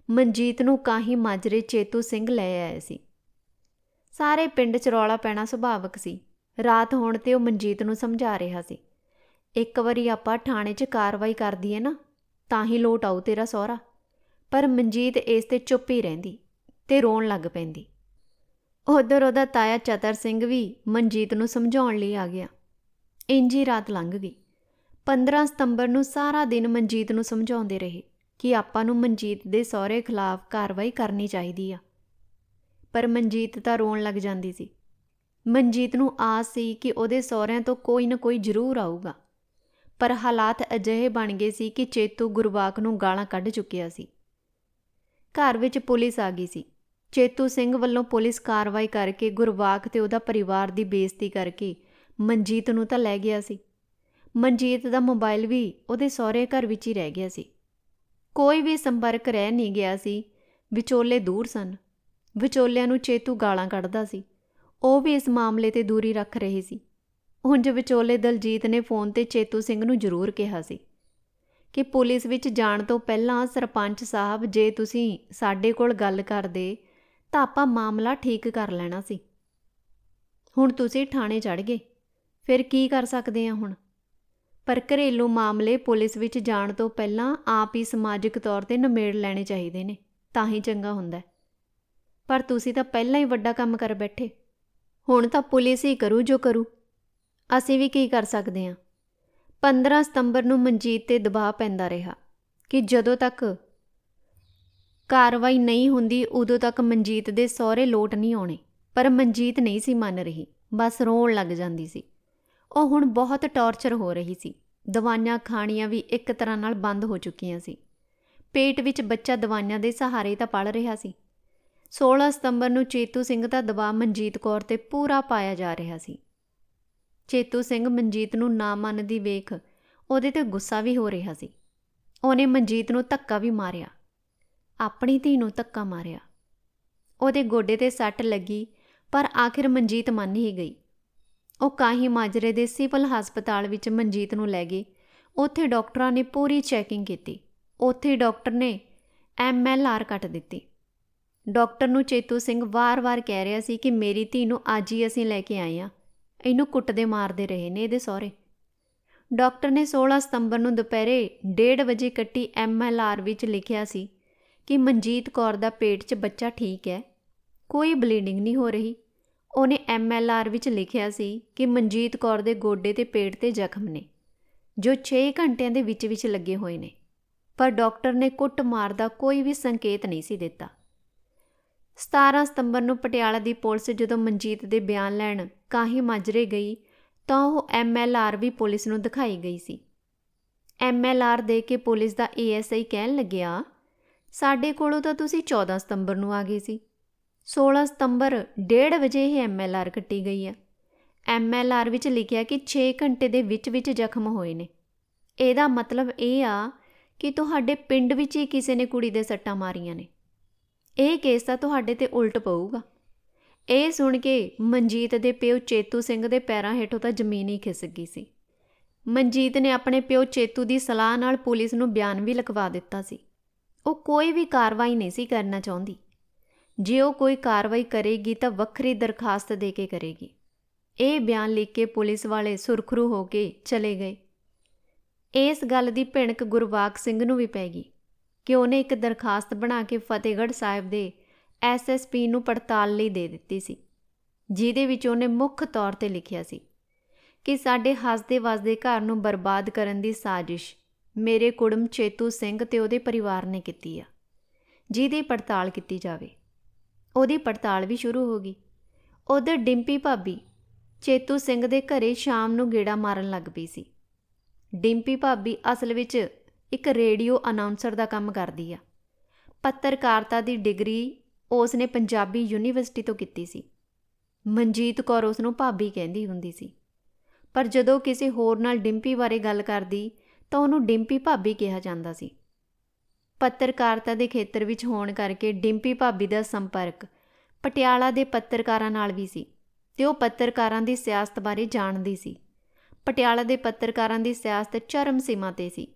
ਮਨਜੀਤ ਨੂੰ ਕਾਹੀ ਮਾਜਰੇ ਚੇਤੂ ਸਿੰਘ ਲੈ ਆਏ ਸੀ। ਸਾਰੇ ਪਿੰਡ 'ਚ ਰੌਲਾ ਪੈਣਾ ਸੁਭਾਵਕ ਸੀ। ਰਾਤ ਹੋਣ ਤੇ ਉਹ ਮਨਜੀਤ ਨੂੰ ਸਮਝਾ ਰਿਹਾ ਸੀ। ਇੱਕ ਵਾਰੀ ਆਪਾਂ ਥਾਣੇ 'ਚ ਕਾਰਵਾਈ ਕਰ ਦਈਏ ਨਾ, ਤਾਂ ਹੀ ਲੋਟ ਆਊ ਤੇਰਾ ਸਹੁਰਾ। ਪਰ ਮਨਜੀਤ ਇਸ ਤੇ ਚੁੱਪ ਹੀ ਰਹਿੰਦੀ ਤੇ ਰੋਣ ਲੱਗ ਪੈਂਦੀ। ਉਧਰ ਉਹਦਾ ਤਾਇਆ ਚਤਰ ਸਿੰਘ ਵੀ ਮਨਜੀਤ ਨੂੰ ਸਮਝਾਉਣ ਲਈ ਆ ਗਿਆ। ਇੰਜੀ ਰਾਤ ਲੰਘ ਗਈ। 15 ਸਤੰਬਰ ਨੂੰ ਸਾਰਾ ਦਿਨ ਮਨਜੀਤ ਨੂੰ ਸਮਝਾਉਂਦੇ ਰਹੇ ਕਿ ਆਪਾਂ ਨੂੰ ਮਨਜੀਤ ਦੇ ਸਹੁਰੇ ਖਿਲਾਫ ਕਾਰਵਾਈ ਕਰਨੀ ਚਾਹੀਦੀ ਆ। ਪਰ ਮਨਜੀਤ ਤਾਂ ਰੋਣ ਲੱਗ ਜਾਂਦੀ ਸੀ। ਮਨਜੀਤ ਨੂੰ ਆਸ ਸੀ ਕਿ ਉਹਦੇ ਸਹੁਰਿਆਂ ਤੋਂ ਕੋਈ ਨਾ ਕੋਈ ਜ਼ਰੂਰ ਆਊਗਾ। ਪਰ ਹਾਲਾਤ ਅਜਿਹੇ ਬਣ ਗਏ ਸੀ ਕਿ ਚੇਤੂ ਗੁਰਵਾਕ ਨੂੰ ਗਾਲਾਂ ਕੱਢ ਚੁੱਕਿਆ ਸੀ। ਘਰ ਵਿੱਚ ਪੁਲਿਸ ਆ ਗਈ ਸੀ। ਚੇਤੂ ਸਿੰਘ ਵੱਲੋਂ ਪੁਲਿਸ ਕਾਰਵਾਈ ਕਰਕੇ ਗੁਰਵਾਕ ਤੇ ਉਹਦਾ ਪਰਿਵਾਰ ਦੀ ਬੇਇੱਜ਼ਤੀ ਕਰਕੇ ਮਨਜੀਤ ਨੂੰ ਤਾਂ ਲੈ ਗਿਆ ਸੀ। ਮਨਜੀਤ ਦਾ ਮੋਬਾਈਲ ਵੀ ਉਹਦੇ ਸਹੁਰੇ ਘਰ ਵਿੱਚ ਹੀ ਰਹਿ ਗਿਆ ਸੀ। ਕੋਈ ਵੀ ਸੰਪਰਕ ਰਹਿ ਨਹੀਂ ਗਿਆ ਸੀ। ਵਿਚੋਲੇ ਦੂਰ ਸਨ। ਵਿਚੋਲਿਆਂ ਨੂੰ ਚੇਤੂ ਗਾਲਾਂ ਕੱਢਦਾ ਸੀ। ਉਹ ਵੀ ਇਸ ਮਾਮਲੇ ਤੇ ਦੂਰੀ ਰੱਖ ਰਹੇ ਸੀ। ਉਂਝ ਵਿਚੋਲੇ ਦਲਜੀਤ ਨੇ ਫੋਨ ਤੇ ਚੇਤੂ ਸਿੰਘ ਨੂੰ ਜ਼ਰੂਰ ਕਿਹਾ ਸੀ ਕਿ ਪੁਲਿਸ ਵਿੱਚ ਜਾਣ ਤੋਂ ਪਹਿਲਾਂ ਸਰਪੰਚ ਸਾਹਿਬ, ਜੇ ਤੁਸੀਂ ਸਾਡੇ ਕੋਲ ਗੱਲ ਕਰਦੇ, ਤਾਂ ਆਪਾਂ ਮਾਮਲਾ ਠੀਕ ਕਰ ਲੈਣਾ ਸੀ। ਹੁਣ ਤੁਸੀਂ ਥਾਣੇ ਚੜ ਗਏ, ਫਿਰ ਕੀ ਕਰ ਸਕਦੇ ਆ ਹੁਣ? ਪਰ ਘਰੇਲੂ ਮਾਮਲੇ ਪੁਲਿਸ ਵਿੱਚ ਜਾਣ ਤੋਂ ਪਹਿਲਾਂ ਆਪ ਹੀ ਸਮਾਜਿਕ ਤੌਰ ਤੇ ਨਿਮੇੜ ਲੈਣੇ ਚਾਹੀਦੇ ਨੇ, ਤਾਂ ਹੀ ਚੰਗਾ ਹੁੰਦਾ। ਪਰ ਤੁਸੀਂ ਤਾਂ ਪਹਿਲਾਂ ਹੀ ਵੱਡਾ ਕੰਮ ਕਰ ਬੈਠੇ। ਹੁਣ ਤਾਂ ਪੁਲਿਸ ਹੀ ਕਰੂ ਜੋ ਕਰੂ। ਅਸੀਂ ਵੀ ਕੀ ਕਰ ਸਕਦੇ ਹਾਂ? 15 ਸਤੰਬਰ ਨੂੰ ਮਨਜੀਤ ਤੇ ਦਬਾਅ ਪੈਂਦਾ ਰਿਹਾ ਕਿ ਜਦੋਂ ਤੱਕ ਕਾਰਵਾਈ ਨਹੀਂ ਹੁੰਦੀ, ਉਦੋਂ ਤੱਕ ਮਨਜੀਤ ਦੇ ਸਹੁਰੇ ਲੋਟ ਨਹੀਂ ਆਉਣੇ। ਪਰ ਮਨਜੀਤ ਨਹੀਂ ਸੀ ਮੰਨ ਰਹੀ, ਬਸ ਰੋਣ ਲੱਗ ਜਾਂਦੀ ਸੀ। ਉਹ ਹੁਣ ਬਹੁਤ ਟੌਰਚਰ ਹੋ ਰਹੀ ਸੀ। ਦਵਾਈਆਂ, ਖਾਣੀਆਂ ਵੀ ਇੱਕ ਤਰ੍ਹਾਂ ਨਾਲ ਬੰਦ ਹੋ ਚੁੱਕੀਆਂ ਸੀ। ਪੇਟ ਵਿੱਚ ਬੱਚਾ ਦਵਾਈਆਂ ਦੇ ਸਹਾਰੇ ਤਾਂ ਪਲ ਰਿਹਾ ਸੀ। 16 ਸਤੰਬਰ ਨੂੰ ਚੇਤੂ ਸਿੰਘ ਦਾ ਦਬਾਅ ਮਨਜੀਤ ਕੌਰ ਤੇ ਪੂਰਾ ਪਾਇਆ ਜਾ ਰਿਹਾ ਸੀ। ਚੇਤੂ ਸਿੰਘ ਮਨਜੀਤ ਨੂੰ ਨਾ ਮੰਨਦੀ ਵੇਖ ਉਹਦੇ ਤੇ ਗੁੱਸਾ ਵੀ ਹੋ ਰਿਹਾ ਸੀ। ਉਹਨੇ ਮਨਜੀਤ ਨੂੰ ਧੱਕਾ ਵੀ ਮਾਰਿਆ। ਆਪਣੀ ਧੀ ਨੂੰ ਧੱਕਾ ਮਾਰਿਆ। ਉਹਦੇ ਗੋਡੇ ਤੇ ਸੱਟ ਲੱਗੀ, ਪਰ ਆਖਿਰ ਮਨਜੀਤ ਮੰਨ ਹੀ ਗਈ। ਉਹ ਕਾਹੀ ਮਾਜਰੇ ਦੇ ਸਿਵਲ ਹਸਪਤਾਲ ਵਿੱਚ ਮਨਜੀਤ ਨੂੰ ਲੈ ਗਏ। ਉੱਥੇ ਡਾਕਟਰਾਂ ਨੇ ਪੂਰੀ ਚੈਕਿੰਗ ਕੀਤੀ। ਉੱਥੇ ਡਾਕਟਰ ਨੇ ਐਮ ਐਲ ਆਰ ਕੱਟ ਦਿੱਤੀ। ਡਾਕਟਰ ਨੂੰ ਚੇਤੂ ਸਿੰਘ ਵਾਰ-ਵਾਰ ਕਹਿ ਰਿਹਾ ਸੀ ਕਿ ਮੇਰੀ ਧੀ ਨੂੰ ਅੱਜ ਹੀ ਅਸੀਂ ਲੈ ਕੇ ਆਏ ਆ ਇਹਨੂੰ ਕੁੱਟਦੇ ਮਾਰਦੇ ਰਹੇ ਨੇ ਇਹਦੇ ਸਹੁਰੇ। ਡਾਕਟਰ ਨੇ 16 ਸਤੰਬਰ ਨੂੰ ਦੁਪਹਿਰੇ 1:30 ਵਜੇ ਕੱਟੀ ਐਮ ਐਲ ਆਰ ਵਿੱਚ ਲਿਖਿਆ ਸੀ ਕਿ ਮਨਜੀਤ ਕੌਰ ਦਾ ਪੇਟ 'ਚ ਬੱਚਾ ਠੀਕ ਹੈ, ਕੋਈ ਬਲੀਡਿੰਗ ਨਹੀਂ ਹੋ ਰਹੀ। ਉਹਨੇ ਐਮ ਐਲ ਆਰ ਵਿੱਚ ਲਿਖਿਆ ਸੀ ਕਿ ਮਨਜੀਤ ਕੌਰ ਦੇ ਗੋਡੇ ਤੇ ਪੇਟ ਤੇ ਜ਼ਖਮ ਨੇ, ਜੋ 6 ਘੰਟਿਆਂ ਦੇ ਵਿੱਚ ਵਿੱਚ ਲੱਗੇ ਹੋਏ ਨੇ। ਪਰ ਡਾਕਟਰ ਨੇ ਕੁੱਟ ਮਾਰ ਦਾ ਕੋਈ ਵੀ ਸੰਕੇਤ ਨਹੀਂ ਸੀ ਦਿੱਤਾ। 17 ਸਤੰਬਰ ਨੂੰ ਪਟਿਆਲਾ ਦੀ ਪੁਲਿਸ ਜਦੋਂ ਮਨਜੀਤ ਦੇ ਬਿਆਨ ਲੈਣ ਕਾਹੀ ਮਾਜਰੇ ਗਈ, ਤਾਂ ਉਹ ਐਮ ਐਲ ਆਰ ਵੀ ਪੁਲਿਸ ਨੂੰ ਦਿਖਾਈ ਗਈ ਸੀ। ਐਮ ਐਲ ਆਰ ਦੇ ਕੇ ਪੁਲਿਸ ਦਾ ਏਐਸਆਈ ਕਹਿਣ ਲੱਗਿਆ, ਸਾਡੇ ਕੋਲੋਂ ਤਾਂ ਤੁਸੀਂ 14 ਸਤੰਬਰ ਨੂੰ ਆ ਗਏ ਸੀ। 16 ਸਤੰਬਰ 1:30 ਵਜੇ ਇਹ ਐਮ ਐਲ ਆਰ ਕੱਟੀ ਗਈ ਹੈ। ਐਮ ਐਲ ਆਰ ਵਿੱਚ ਲਿਖਿਆ ਕਿ 6 ਘੰਟੇ ਦੇ ਵਿੱਚ ਵਿੱਚ ਜ਼ਖਮ ਹੋਏ ਨੇ। ਇਹਦਾ ਮਤਲਬ ਇਹ ਆ ਕਿ ਤੁਹਾਡੇ ਪਿੰਡ ਵਿੱਚ ਹੀ ਕਿਸੇ ਨੇ ਕੁੜੀ ਦੇ ਸੱਟਾਂ ਮਾਰੀਆਂ ਨੇ। ਇਹ ਕੇਸ ਤਾਂ ਤੁਹਾਡੇ ਤੇ ਉਲਟ ਪਊਗਾ। ਇਹ ਸੁਣ ਕੇ ਮਨਜੀਤ ਦੇ ਪਿਓ ਚੇਤੂ ਸਿੰਘ ਦੇ ਪੈਰਾਂ ਹੇਠੋਂ ਤਾਂ ਜ਼ਮੀਨ ਹੀ ਖਿਸਕ ਗਈ ਸੀ। ਮਨਜੀਤ ਨੇ ਆਪਣੇ ਪਿਓ ਚੇਤੂ ਦੀ ਸਲਾਹ ਨਾਲ ਪੁਲਿਸ ਨੂੰ ਬਿਆਨ ਵੀ ਲਿਖਵਾ ਦਿੱਤਾ ਸੀ। ਉਹ ਕੋਈ ਵੀ ਕਾਰਵਾਈ ਨਹੀਂ ਸੀ ਕਰਨਾ ਚਾਹੁੰਦੀ। ਜੇ ਉਹ ਕੋਈ ਕਾਰਵਾਈ ਕਰੇਗੀ ਤਾਂ ਵੱਖਰੀ ਦਰਖਾਸਤ ਦੇ ਕੇ ਕਰੇਗੀ। ਇਹ ਬਿਆਨ ਲਿਖ ਕੇ ਪੁਲਿਸ ਵਾਲੇ ਸੁਰਖਰੂ ਹੋ ਕੇ ਚਲੇ ਗਏ। ਇਸ ਗੱਲ ਦੀ ਭਿਣਕ ਗੁਰਵਾਕ ਸਿੰਘ ਨੂੰ ਵੀ ਪੈ ਗਈ। ਕਿ ਉਹਨੇ ਇੱਕ ਦਰਖਾਸਤ ਬਣਾ ਕੇ ਫਤਿਹਗੜ੍ਹ ਸਾਹਿਬ ਦੇ ਐਸਐਸਪੀ ਨੂੰ ਪੜਤਾਲ ਲਈ ਦੇ ਦਿੱਤੀ ਸੀ, ਜਿਹਦੇ ਵਿੱਚ ਉਹਨੇ ਮੁੱਖ ਤੌਰ ਤੇ ਲਿਖਿਆ ਸੀ ਕਿ ਸਾਡੇ ਹੱਸਦੇ ਵਸਦੇ ਘਰ ਨੂੰ ਬਰਬਾਦ ਕਰਨ ਦੀ ਸਾਜ਼ਿਸ਼ ਮੇਰੇ ਕੁੜਮ ਚੇਤੂ ਸਿੰਘ ਤੇ ਉਹਦੇ ਪਰਿਵਾਰ ਨੇ ਕੀਤੀ ਆ, ਜਿਹਦੀ ਪੜਤਾਲ ਕੀਤੀ ਜਾਵੇ। ਉਹਦੀ ਪੜਤਾਲ ਵੀ ਸ਼ੁਰੂ ਹੋ ਗਈ। ਉਧਰ ਡਿੰਪੀ ਭਾਬੀ ਚੇਤੂ ਸਿੰਘ ਦੇ ਘਰੇ ਸ਼ਾਮ ਨੂੰ ਗੇੜਾ ਮਾਰਨ ਲੱਗ ਪਈ ਸੀ। ਡਿੰਪੀ ਭਾਬੀ ਅਸਲ ਵਿੱਚ ਇੱਕ ਰੇਡੀਓ ਅਨਾਉਂਸਰ ਦਾ ਕੰਮ ਕਰਦੀ ਆ। ਪੱਤਰਕਾਰਤਾ ਦੀ ਡਿਗਰੀ ਉਸ ਨੇ ਪੰਜਾਬੀ ਯੂਨੀਵਰਸਿਟੀ ਤੋਂ ਕੀਤੀ ਸੀ। ਮਨਜੀਤ ਕੌਰ ਉਸ ਨੂੰ ਭਾਬੀ ਕਹਿੰਦੀ ਹੁੰਦੀ ਸੀ। ਪਰ ਜਦੋਂ ਕਿਸੇ ਹੋਰ ਨਾਲ ਡਿੰਪੀ ਬਾਰੇ ਗੱਲ ਕਰਦੀ, ਤਾਂ ਉਹਨੂੰ ਡਿੰਪੀ ਭਾਬੀ ਕਿਹਾ ਜਾਂਦਾ ਸੀ। ਪੱਤਰਕਾਰਤਾ ਦੇ ਖੇਤਰ ਵਿੱਚ ਹੋਣ ਕਰਕੇ ਡਿੰਪੀ ਭਾਬੀ ਦਾ ਸੰਪਰਕ ਪਟਿਆਲਾ ਦੇ ਪੱਤਰਕਾਰਾਂ ਨਾਲ ਵੀ ਸੀ ਤੇ ਉਹ ਪੱਤਰਕਾਰਾਂ ਦੀ ਸਿਆਸਤ ਬਾਰੇ ਜਾਣਦੀ ਸੀ। ਪਟਿਆਲਾ ਦੇ ਪੱਤਰਕਾਰਾਂ ਦੀ ਸਿਆਸਤ ਚਰਮ ਸੀਮਾ ਤੇ ਸੀ।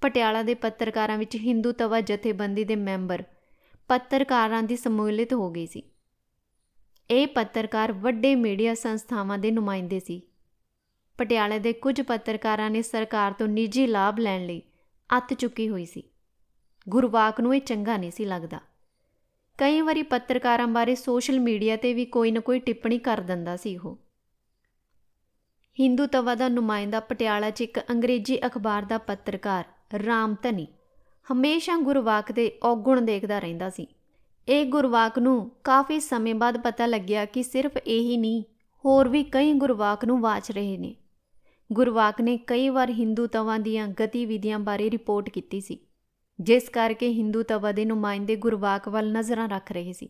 ਪਟਿਆਲਾ ਦੇ ਪੱਤਰਕਾਰਾਂ ਵਿੱਚ ਹਿੰਦੂ ਤਵਾ ਜਥੇਬੰਦੀ ਦੇ ਮੈਂਬਰ ਪੱਤਰਕਾਰਾਂ ਦੀ ਸਮੂਲਿਤ ਹੋ ਗਈ ਸੀ। ਇਹ ਪੱਤਰਕਾਰ ਵੱਡੇ ਮੀਡੀਆ ਸੰਸਥਾਵਾਂ ਦੇ ਨੁਮਾਇੰਦੇ ਸੀ। ਪਟਿਆਲੇ ਦੇ ਕੁਝ ਪੱਤਰਕਾਰਾਂ ਨੇ ਸਰਕਾਰ ਤੋਂ ਨਿੱਜੀ ਲਾਭ ਲੈਣ ਲਈ ਅੱਤ ਚੁੱਕੀ ਹੋਈ ਸੀ। ਗੁਰਵਾਕ ਨੂੰ ਇਹ ਚੰਗਾ ਨਹੀਂ ਸੀ ਲੱਗਦਾ। ਕਈ ਵਾਰੀ ਪੱਤਰਕਾਰਾਂ ਬਾਰੇ ਸੋਸ਼ਲ ਮੀਡੀਆ ਤੇ ਵੀ ਕੋਈ ਨਾ ਕੋਈ ਟਿੱਪਣੀ ਕਰ ਦਿੰਦਾ ਸੀ ਉਹ। ਹਿੰਦੂ ਤਵਾ ਦਾ ਨੁਮਾਇੰਦਾ ਪਟਿਆਲਾ 'ਚ ਇੱਕ ਅੰਗਰੇਜ਼ੀ ਅਖਬਾਰ ਦਾ ਪੱਤਰਕਾਰ ਰਾਮਧਨੀ ਹਮੇਸ਼ਾ ਗੁਰਵਾਕ ਦੇ ਔਗੁਣ ਦੇਖਦਾ ਰਹਿੰਦਾ ਸੀ। ਇਹ ਗੁਰਵਾਕ ਨੂੰ ਕਾਫੀ ਸਮੇਂ ਬਾਅਦ ਪਤਾ ਲੱਗਿਆ ਕਿ ਸਿਰਫ ਇਹੀ ਨਹੀਂ, ਹੋਰ ਵੀ ਕਈ ਗੁਰਵਾਕ ਨੂੰ ਵਾਚ ਰਹੇ ਨੇ। ਗੁਰਵਾਕ ਨੇ ਕਈ ਵਾਰ ਹਿੰਦੂ ਤਵਾਂ ਦੀਆਂ ਗਤੀਵਿਧੀਆਂ ਬਾਰੇ ਰਿਪੋਰਟ ਕੀਤੀ ਸੀ, ਜਿਸ ਕਰਕੇ ਹਿੰਦੂ ਤਵਾ ਦੇ ਨੁਮਾਇੰਦੇ ਗੁਰਵਾਕ ਵੱਲ ਨਜ਼ਰਾਂ ਰੱਖ ਰਹੇ ਸੀ।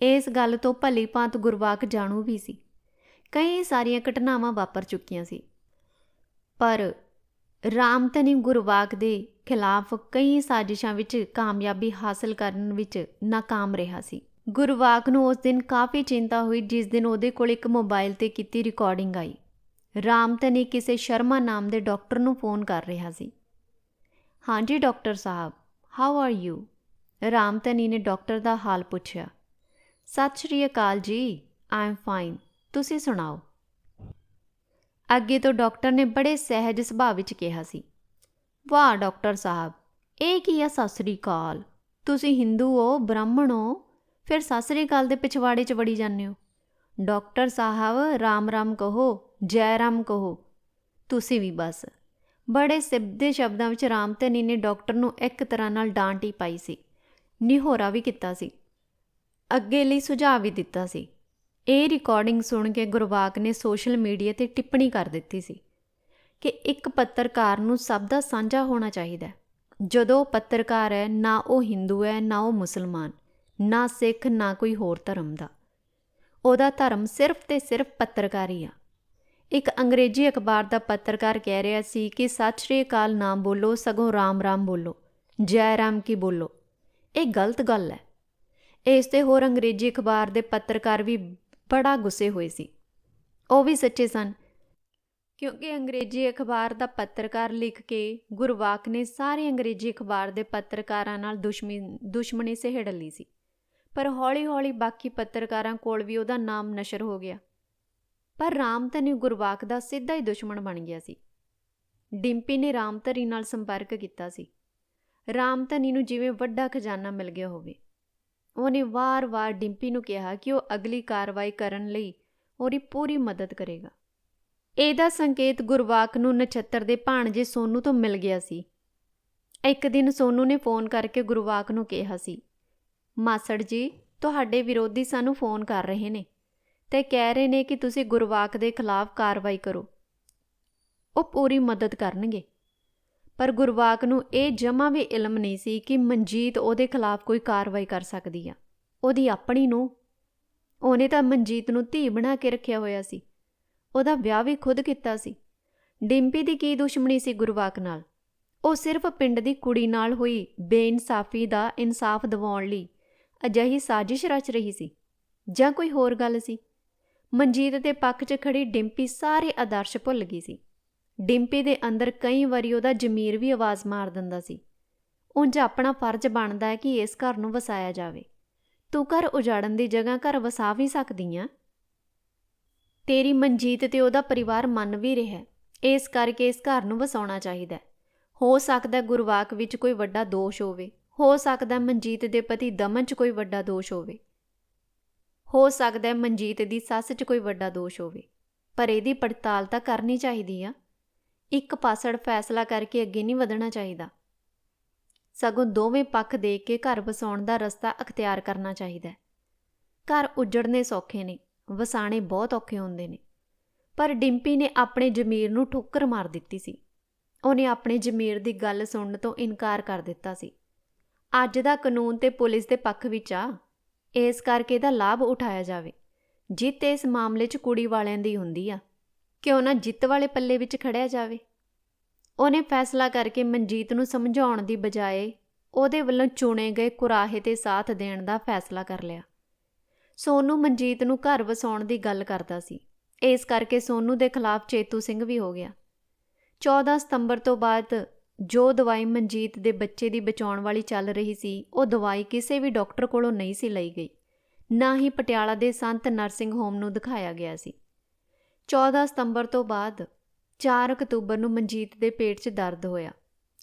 ਇਸ ਗੱਲ ਤੋਂ ਭਲੀ ਭਾਂਤ ਗੁਰਵਾਕ ਜਾਣੂ ਵੀ ਸੀ। ਕਈ ਸਾਰੀਆਂ ਘਟਨਾਵਾਂ ਵਾਪਰ ਚੁੱਕੀਆਂ ਸੀ। ਪਰ ਰਾਮਤਨੀ ਗੁਰਵਾਕ ਦੇ ਖਿਲਾਫ ਕਈ ਸਾਜ਼ਿਸ਼ਾਂ ਵਿੱਚ ਕਾਮਯਾਬੀ ਹਾਸਲ ਕਰਨ ਵਿੱਚ ناکਾਮ ਰਿਹਾ ਸੀ। ਗੁਰਵਾਕ ਨੂੰ ਉਸ ਦਿਨ ਕਾਫੀ ਚਿੰਤਾ ਹੋਈ, ਜਿਸ ਦਿਨ ਉਹਦੇ ਕੋਲ ਇੱਕ ਮੋਬਾਈਲ ਤੇ ਕੀਤੀ ਰਿਕਾਰਡਿੰਗ ਆਈ। ਰਾਮਤਨੀ ਕਿਸੇ ਸ਼ਰਮਾ ਨਾਮ ਦੇ ਡਾਕਟਰ ਨੂੰ ਫੋਨ ਕਰ ਰਿਹਾ ਸੀ। ਹਾਂਜੀ ਡਾਕਟਰ ਸਾਹਿਬ ਹਾਊ ਆਰ ਯੂ ਰਾਮਤਨੀ ਨੇ ਡਾਕਟਰ ਦਾ ਹਾਲ ਪੁੱਛਿਆ। ਸਤਿ ਸ਼੍ਰੀ ਅਕਾਲ ਜੀ ਆਈ ਐਮ ਫਾਈਨ ਤੁਸੀਂ ਸੁਣਾਓ? ਅੱਗੇ ਤੋਂ ਡਾਕਟਰ ਨੇ ਬੜੇ ਸਹਿਜ ਸੁਭਾਅ ਵਿੱਚ ਕਿਹਾ ਸੀ। ਵਾਹ, ਡਾਕਟਰ ਸਾਹਿਬ, ਇਹ ਕੀ ਆ? ਸਤਿ ਸ੍ਰੀ ਅਕਾਲ। ਤੁਸੀਂ ਹਿੰਦੂ ਹੋ, ਬ੍ਰਾਹਮਣ ਹੋ, ਫਿਰ ਸਤਿ ਸ੍ਰੀ ਅਕਾਲ ਦੇ ਪਿਛਵਾੜੇ 'ਚ ਵੜੀ ਜਾਂਦੇ ਹੋ। ਡਾਕਟਰ ਸਾਹਿਬ, ਰਾਮ ਰਾਮ ਕਹੋ, ਜੈ ਰਾਮ ਕਹੋ। ਤੁਸੀਂ ਵੀ ਬਸ। ਬੜੇ ਸਿੱਧੇ ਸ਼ਬਦਾਂ ਵਿੱਚ ਰਾਮਤਨੀ ਨੇ ਡਾਕਟਰ ਨੂੰ ਇੱਕ ਤਰ੍ਹਾਂ ਨਾਲ ਡਾਂਟ ਹੀ ਪਾਈ ਸੀ। ਨਿਹੋਰਾ ਵੀ ਕੀਤਾ ਸੀ। ਅੱਗੇ ਲਈ ਸੁਝਾਅ ਵੀ ਦਿੱਤਾ ਸੀ। ਇਹ ਰਿਕਾਰਡਿੰਗ ਸੁਣ ਕੇ ਗੁਰਵਾਕ ਨੇ ਸੋਸ਼ਲ ਮੀਡੀਆ ਤੇ ਟਿੱਪਣੀ ਕਰ ਦਿੱਤੀ ਸੀ ਕਿ ਇੱਕ ਪੱਤਰਕਾਰ ਨੂੰ ਸਭ ਦਾ ਸਾਂਝਾ ਹੋਣਾ ਚਾਹੀਦਾ ਹੈ। ਜਦੋਂ ਪੱਤਰਕਾਰ ਹੈ, ਨਾ ਉਹ ਹਿੰਦੂ ਹੈ, ਨਾ ਉਹ ਮੁਸਲਮਾਨ, ਨਾ ਸਿੱਖ, ਨਾ ਕੋਈ ਹੋਰ ਧਰਮ ਦਾ। ਉਹਦਾ ਧਰਮ ਸਿਰਫ ਤੇ ਸਿਰਫ ਪੱਤਰਕਾਰੀ ਆ। ਇੱਕ ਅੰਗਰੇਜ਼ੀ ਅਖਬਾਰ ਦਾ ਪੱਤਰਕਾਰ ਕਹਿ ਰਿਹਾ ਸੀ ਕਿ, ਸਤਿ ਸ਼੍ਰੀ ਅਕਾਲ ਨਾ ਬੋਲੋ, ਸਗੋਂ ਰਾਮ ਰਾਮ ਬੋਲੋ, ਜੈ ਰਾਮ ਕੀ ਬੋਲੋ। ਇਹ ਗਲਤ ਗੱਲ ਹੈ। ਇਸ ਤੇ ਹੋਰ ਅੰਗਰੇਜ਼ੀ ਅਖਬਾਰ ਦੇ ਪੱਤਰਕਾਰ ਵੀ ਬੜਾ ਗੁੱਸੇ ਹੋਏ ਸੀ। ਉਹ ਵੀ ਸੱਚੇ ਸਨ। ਕਿਉਂਕਿ ਅੰਗਰੇਜ਼ੀ ਅਖਬਾਰ ਦਾ ਪੱਤਰਕਾਰ ਲਿਖ ਕੇ ਗੁਰਵਾਕ ਨੇ ਸਾਰੇ ਅੰਗਰੇਜ਼ੀ ਅਖਬਾਰ ਦੇ ਪੱਤਰਕਾਰਾਂ ਨਾਲ ਦੁਸ਼ਮਣੀ ਦੁਸ਼ਮਣੀ ਸਹਿੜ ਲਈ ਸੀ। ਪਰ ਹੌਲੀ-ਹੌਲੀ ਬਾਕੀ ਪੱਤਰਕਾਰਾਂ ਕੋਲ ਵੀ ਉਹਦਾ ਨਾਮ ਨਸ਼ਰ ਹੋ ਗਿਆ। ਪਰ ਰਾਮਤਨੀ ਗੁਰਵਾਕ ਦਾ ਸਿੱਧਾ ਹੀ ਦੁਸ਼ਮਣ ਬਣ ਗਿਆ ਸੀ। ਡਿੰਪੀ ਨੇ ਰਾਮਤਰੀ ਨਾਲ ਸੰਪਰਕ ਕੀਤਾ ਸੀ। ਰਾਮਤਨੀ ਨੂੰ ਜਿਵੇਂ ਵੱਡਾ ਖਜ਼ਾਨਾ ਮਿਲ ਗਿਆ ਹੋਵੇ। ਉਹਨੇ ਵਾਰ-ਵਾਰ ਡਿੰਪੀ ਨੂੰ ਕਿਹਾ ਕਿ ਉਹ ਅਗਲੀ ਕਾਰਵਾਈ ਕਰਨ ਲਈ ਉਹਦੀ ਪੂਰੀ ਮਦਦ ਕਰੇਗਾ। ਇਹਦਾ ਸੰਕੇਤ ਗੁਰਵਾਕ ਨੂੰ ਨਛੱਤਰ ਦੇ ਭਾਣਜੇ ਸੋਨੂ ਤੋਂ ਮਿਲ ਗਿਆ ਸੀ। ਇੱਕ ਦਿਨ ਸੋਨੂ ਨੇ ਫੋਨ ਕਰਕੇ ਗੁਰਵਾਕ ਨੂੰ ਕਿਹਾ ਸੀ, ਮਾਸੜ ਜੀ, ਤੁਹਾਡੇ ਵਿਰੋਧੀ ਸਾਨੂੰ ਫੋਨ ਕਰ ਰਹੇ ਨੇ ਤੇ ਕਹਿ ਰਹੇ ਨੇ ਕਿ ਤੁਸੀਂ ਗੁਰਵਾਕ ਦੇ ਖਿਲਾਫ ਕਾਰਵਾਈ ਕਰੋ। ਉਹ ਪੂਰੀ ਮਦਦ ਕਰਨਗੇ। ਪਰ ਗੁਰਵਾਕ ਨੂੰ ਇਹ ਜਮਾ ਵੀ ਇਲਮ ਨਹੀਂ ਸੀ ਕਿ ਮਨਜੀਤ ਉਹਦੇ ਖਿਲਾਫ ਕੋਈ ਕਾਰਵਾਈ ਕਰ ਸਕਦੀ ਆ। ਉਹਦੀ ਆਪਣੀ ਨੂੰ ਉਹਨੇ ਤਾਂ ਮਨਜੀਤ ਨੂੰ ਧੀ ਬਣਾ ਕੇ ਰੱਖਿਆ ਹੋਇਆ ਸੀ। ਉਹਦਾ ਵਿਆਹ ਵੀ ਖੁਦ ਕੀਤਾ ਸੀ। ਡਿੰਪੀ ਦੀ ਕੀ ਦੁਸ਼ਮਣੀ ਸੀ ਗੁਰਵਾਕ ਨਾਲ? ਉਹ ਸਿਰਫ ਪਿੰਡ ਦੀ ਕੁੜੀ ਨਾਲ ਹੋਈ ਬੇਇਨਸਾਫੀ ਦਾ ਇਨਸਾਫ ਦਿਵਾਉਣ ਲਈ ਅਜਿਹੀ ਸਾਜ਼ਿਸ਼ ਰਚ ਰਹੀ ਸੀ। ਜਾਂ ਕੋਈ ਹੋਰ ਗੱਲ ਸੀ? ਮਨਜੀਤ ਦੇ ਪੱਖ 'ਚ ਖੜੀ ਡਿੰਪੀ ਸਾਰੇ ਆਦਰਸ਼ ਭੁੱਲ ਗਈ ਸੀ। ਡਿੰਪੀ ਦੇ ਅੰਦਰ ਕਈ ਵਾਰੀ ਉਹਦਾ ਜ਼ਮੀਰ ਵੀ ਆਵਾਜ਼ ਮਾਰ ਦਿੰਦਾ ਸੀ। ਉਂਝ ਆਪਣਾ ਫਰਜ਼ ਬਣਦਾ ਹੈ ਕਿ ਇਸ ਘਰ ਨੂੰ ਵਸਾਇਆ ਜਾਵੇ। ਤੂੰ ਘਰ ਉਜਾੜਨ ਦੀ ਜਗ੍ਹਾ ਘਰ ਵਸਾ ਵੀ ਸਕਦੀ ਆ। ਤੇਰੀ ਮਨਜੀਤ ਤੇ ਉਹਦਾ ਪਰਿਵਾਰ ਮੰਨ ਵੀ ਰਿਹਾ ਇਸ ਕਰਕੇ ਇਸ ਘਰ ਨੂੰ ਵਸਾਉਣਾ ਚਾਹੀਦਾ ਹੋ। ਸਕਦਾ ਹੈ ਗੁਰਵਾਕ ਵਿੱਚ ਕੋਈ ਵੱਡਾ ਦੋਸ਼ ਹੋਵੇ। ਹੋ ਸਕਦਾ ਮਨਜੀਤ ਦੇ ਪਤੀ ਦਮਨ 'ਚ ਕੋਈ ਵੱਡਾ ਦੋਸ਼ ਹੋਵੇ। ਹੋ ਸਕਦਾ ਮਨਜੀਤ ਦੀ ਸੱਸ 'ਚ ਕੋਈ ਵੱਡਾ ਦੋਸ਼ ਹੋਵੇ। ਪਰ ਇਹਦੀ ਪੜਤਾਲ ਤਾਂ ਕਰਨੀ ਚਾਹੀਦੀ ਆ। ਇੱਕ ਪਾਸੜ ਫੈਸਲਾ ਕਰਕੇ ਅੱਗੇ ਨਹੀਂ ਵਧਣਾ ਚਾਹੀਦਾ। ਸਗੋਂ ਦੋਵੇਂ ਪੱਖ ਦੇਖ ਕੇ ਘਰ ਵਸਾਉਣ ਦਾ ਰਸਤਾ ਅਖਤਿਆਰ ਕਰਨਾ ਚਾਹੀਦਾ ਹੈ। ਘਰ ਉਜੜਨੇ ਸੌਖੇ ਨੇ ਵਸਾਣੇ ਬਹੁਤ ਔਖੇ ਹੁੰਦੇ ਨੇ। ਪਰ ਡਿੰਪੀ ਨੇ ਆਪਣੇ ਜ਼ਮੀਰ ਨੂੰ ਠੋਕਰ ਮਾਰ ਦਿੱਤੀ ਸੀ। ਉਹਨੇ ਆਪਣੇ ਜ਼ਮੀਰ ਦੀ ਗੱਲ ਸੁਣਨ ਤੋਂ ਇਨਕਾਰ ਕਰ ਦਿੱਤਾ ਸੀ। ਅੱਜ ਦਾ ਕਾਨੂੰਨ ਤੇ ਪੁਲਿਸ ਦੇ ਪੱਖ ਵਿੱਚ ਆ, ਇਸ ਕਰਕੇ ਇਹਦਾ ਲਾਭ ਉਠਾਇਆ ਜਾਵੇ। ਜਿੱਤ ਇਸ ਮਾਮਲੇ 'ਚ ਕੁੜੀ ਵਾਲਿਆਂ ਦੀ ਹੁੰਦੀ ਆ। ਕਿਉਂ ਨਾ ਜਿੱਤ ਵਾਲੇ ਪੱਲੇ ਵਿੱਚ ਖੜਿਆ ਜਾਵੇ। ਉਹਨੇ ਫੈਸਲਾ ਕਰਕੇ ਮਨਜੀਤ ਨੂੰ ਸਮਝਾਉਣ ਦੀ ਬਜਾਏ ਉਹਦੇ ਵੱਲੋਂ ਚੁਣੇ ਗਏ ਕੁਰਾਹੇ ਤੇ ਸਾਥ ਦੇਣ ਦਾ ਫੈਸਲਾ ਕਰ ਲਿਆ। ਸੋਨੂ ਮਨਜੀਤ ਨੂੰ ਘਰ ਵਸਾਉਣ ਦੀ ਗੱਲ ਕਰਦਾ ਸੀ। ਇਸ ਕਰਕੇ ਸੋਨੂ ਦੇ ਖਿਲਾਫ ਚੇਤੂ ਸਿੰਘ ਵੀ ਹੋ ਗਿਆ। 14 ਸਤੰਬਰ ਤੋਂ ਬਾਅਦ ਜੋ ਦਵਾਈ ਮਨਜੀਤ ਦੇ ਬੱਚੇ ਦੀ ਬਚਾਉਣ ਵਾਲੀ ਚੱਲ ਰਹੀ ਸੀ, ਉਹ ਦਵਾਈ ਕਿਸੇ ਵੀ ਡਾਕਟਰ ਕੋਲੋਂ ਨਹੀਂ ਸੀ ਲਈ ਗਈ। ਨਾ ਹੀ ਪਟਿਆਲਾ ਦੇ ਸੰਤ ਨਰਸਿੰਗ ਹੋਮ ਨੂੰ ਦਿਖਾਇਆ ਗਿਆ ਸੀ। 14 ਸਤੰਬਰ ਤੋਂ ਬਾਅਦ 4 ਅਕਤੂਬਰ ਨੂੰ ਮਨਜੀਤ ਦੇ ਪੇਟ 'ਚ ਦਰਦ ਹੋਇਆ।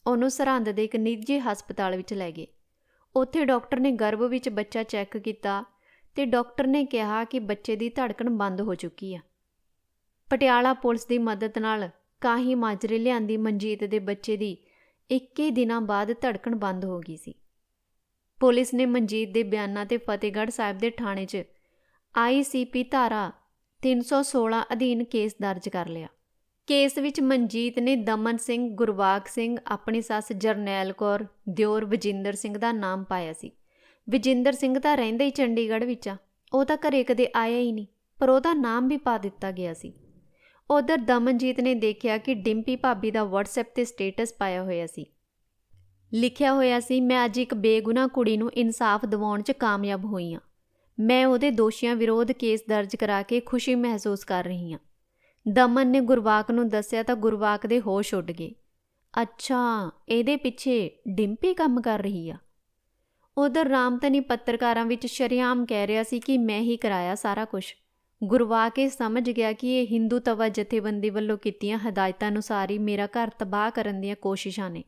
ਉਹਨੂੰ ਸਰਹੰਦ ਦੇ ਇੱਕ ਨਿੱਜੀ ਹਸਪਤਾਲ ਵਿੱਚ ਲੈ ਗਏ। ਉੱਥੇ ਡਾਕਟਰ ਨੇ ਗਰਭ ਵਿੱਚ ਬੱਚਾ ਚੈੱਕ ਕੀਤਾ ਤੇ ਡਾਕਟਰ ਨੇ ਕਿਹਾ ਕਿ ਬੱਚੇ ਦੀ ਧੜਕਣ ਬੰਦ ਹੋ ਚੁੱਕੀ ਆ। ਪਟਿਆਲਾ ਪੁਲਿਸ ਦੀ ਮਦਦ ਨਾਲ ਕਾਹੀ ਮਾਜਰੇ ਲਿਆਂਦੀ ਮਨਜੀਤ ਦੇ ਬੱਚੇ ਦੀ 21 ਦਿਨਾਂ ਬਾਅਦ ਧੜਕਣ ਬੰਦ ਹੋ ਗਈ ਸੀ। ਪੁਲਿਸ ਨੇ ਮਨਜੀਤ ਦੇ ਬਿਆਨਾਂ ਤੇ ਫਤਿਹਗੜ੍ਹ ਸਾਹਿਬ ਦੇ ਥਾਣੇ 'ਚ ਆਈਸੀਪੀ ਧਾਰਾ 316 ਅਧੀਨ ਕੇਸ ਦਰਜ ਕਰ ਲਿਆ। ਕੇਸ ਵਿੱਚ ਮਨਜੀਤ ਨੇ ਦਮਨ ਸਿੰਘ, ਗੁਰਵਾਕ ਸਿੰਘ, ਆਪਣੀ ਸੱਸ ਜਰਨੈਲ ਕੌਰ, ਦਿਓਰ ਵਜਿੰਦਰ ਸਿੰਘ ਦਾ ਨਾਮ ਪਾਇਆ ਸੀ। ਵਿਜਿੰਦਰ ਸਿੰਘ ਤਾਂ ਰਹਿੰਦਾ ਹੀ ਚੰਡੀਗੜ੍ਹ ਵਿੱਚ ਆ, ਉਹ ਤਾਂ ਘਰੇ ਕਦੇ ਆਇਆ ਹੀ ਨਹੀਂ, ਪਰ ਉਹਦਾ ਨਾਮ ਵੀ ਪਾ ਦਿੱਤਾ ਗਿਆ ਸੀ। ਉਧਰ ਦਮਨਜੀਤ ਨੇ ਦੇਖਿਆ ਕਿ ਡਿੰਪੀ ਭਾਬੀ ਦਾ WhatsApp ਤੇ ਸਟੇਟਸ ਪਾਇਆ ਹੋਇਆ ਸੀ। ਲਿਖਿਆ ਹੋਇਆ ਸੀ, ਮੈਂ ਅੱਜ ਇੱਕ ਬੇਗੁਨਾਹ ਕੁੜੀ ਨੂੰ ਇਨਸਾਫ ਦਿਵਾਉਣ 'ਚ ਕਾਮਯਾਬ ਹੋਈ ਹਾਂ ਮੈਂ ਉਹਦੇ ਦੋਸ਼ੀਆਂ ਵਿਰੋਧ ਕੇਸ ਦਰਜ ਕਰਾ ਕੇ ਖੁਸ਼ੀ ਮਹਿਸੂਸ ਕਰ ਰਹੀ ਹਾਂ। ਦਮਨ ਨੇ ਗੁਰਵਾਕ ਨੂੰ ਦੱਸਿਆ ਤਾਂ ਗੁਰਵਾਕ ਦੇ ਹੋਸ਼ ਉੱਡ ਗਏ। ਅੱਛਾ, ਇਹਦੇ ਪਿੱਛੇ ਡਿੰਪੀ ਕੰਮ ਕਰ ਰਹੀ ਆ। ਉਧਰ ਰਾਮਤਨੀ ਪੱਤਰਕਾਰਾਂ ਵਿੱਚ ਸ਼ਰਿਆਮ ਕਹਿ ਰਿਹਾ ਸੀ ਕਿ ਮੈਂ ਹੀ ਕਰਾਇਆ ਸਾਰਾ ਕੁਝ ਗੁਰਵਾਕ ਇਹ ਸਮਝ ਗਿਆ ਕਿ ਇਹ ਹਿੰਦੂ ਤਵਾ ਜਥੇਬੰਦੀ ਵੱਲੋਂ ਕੀਤੀਆਂ ਹਦਾਇਤਾਂ ਅਨੁਸਾਰ ਹੀ ਮੇਰਾ ਘਰ ਤਬਾਹ ਕਰਨ ਦੀਆਂ ਕੋਸ਼ਿਸ਼ਾਂ ਨੇ।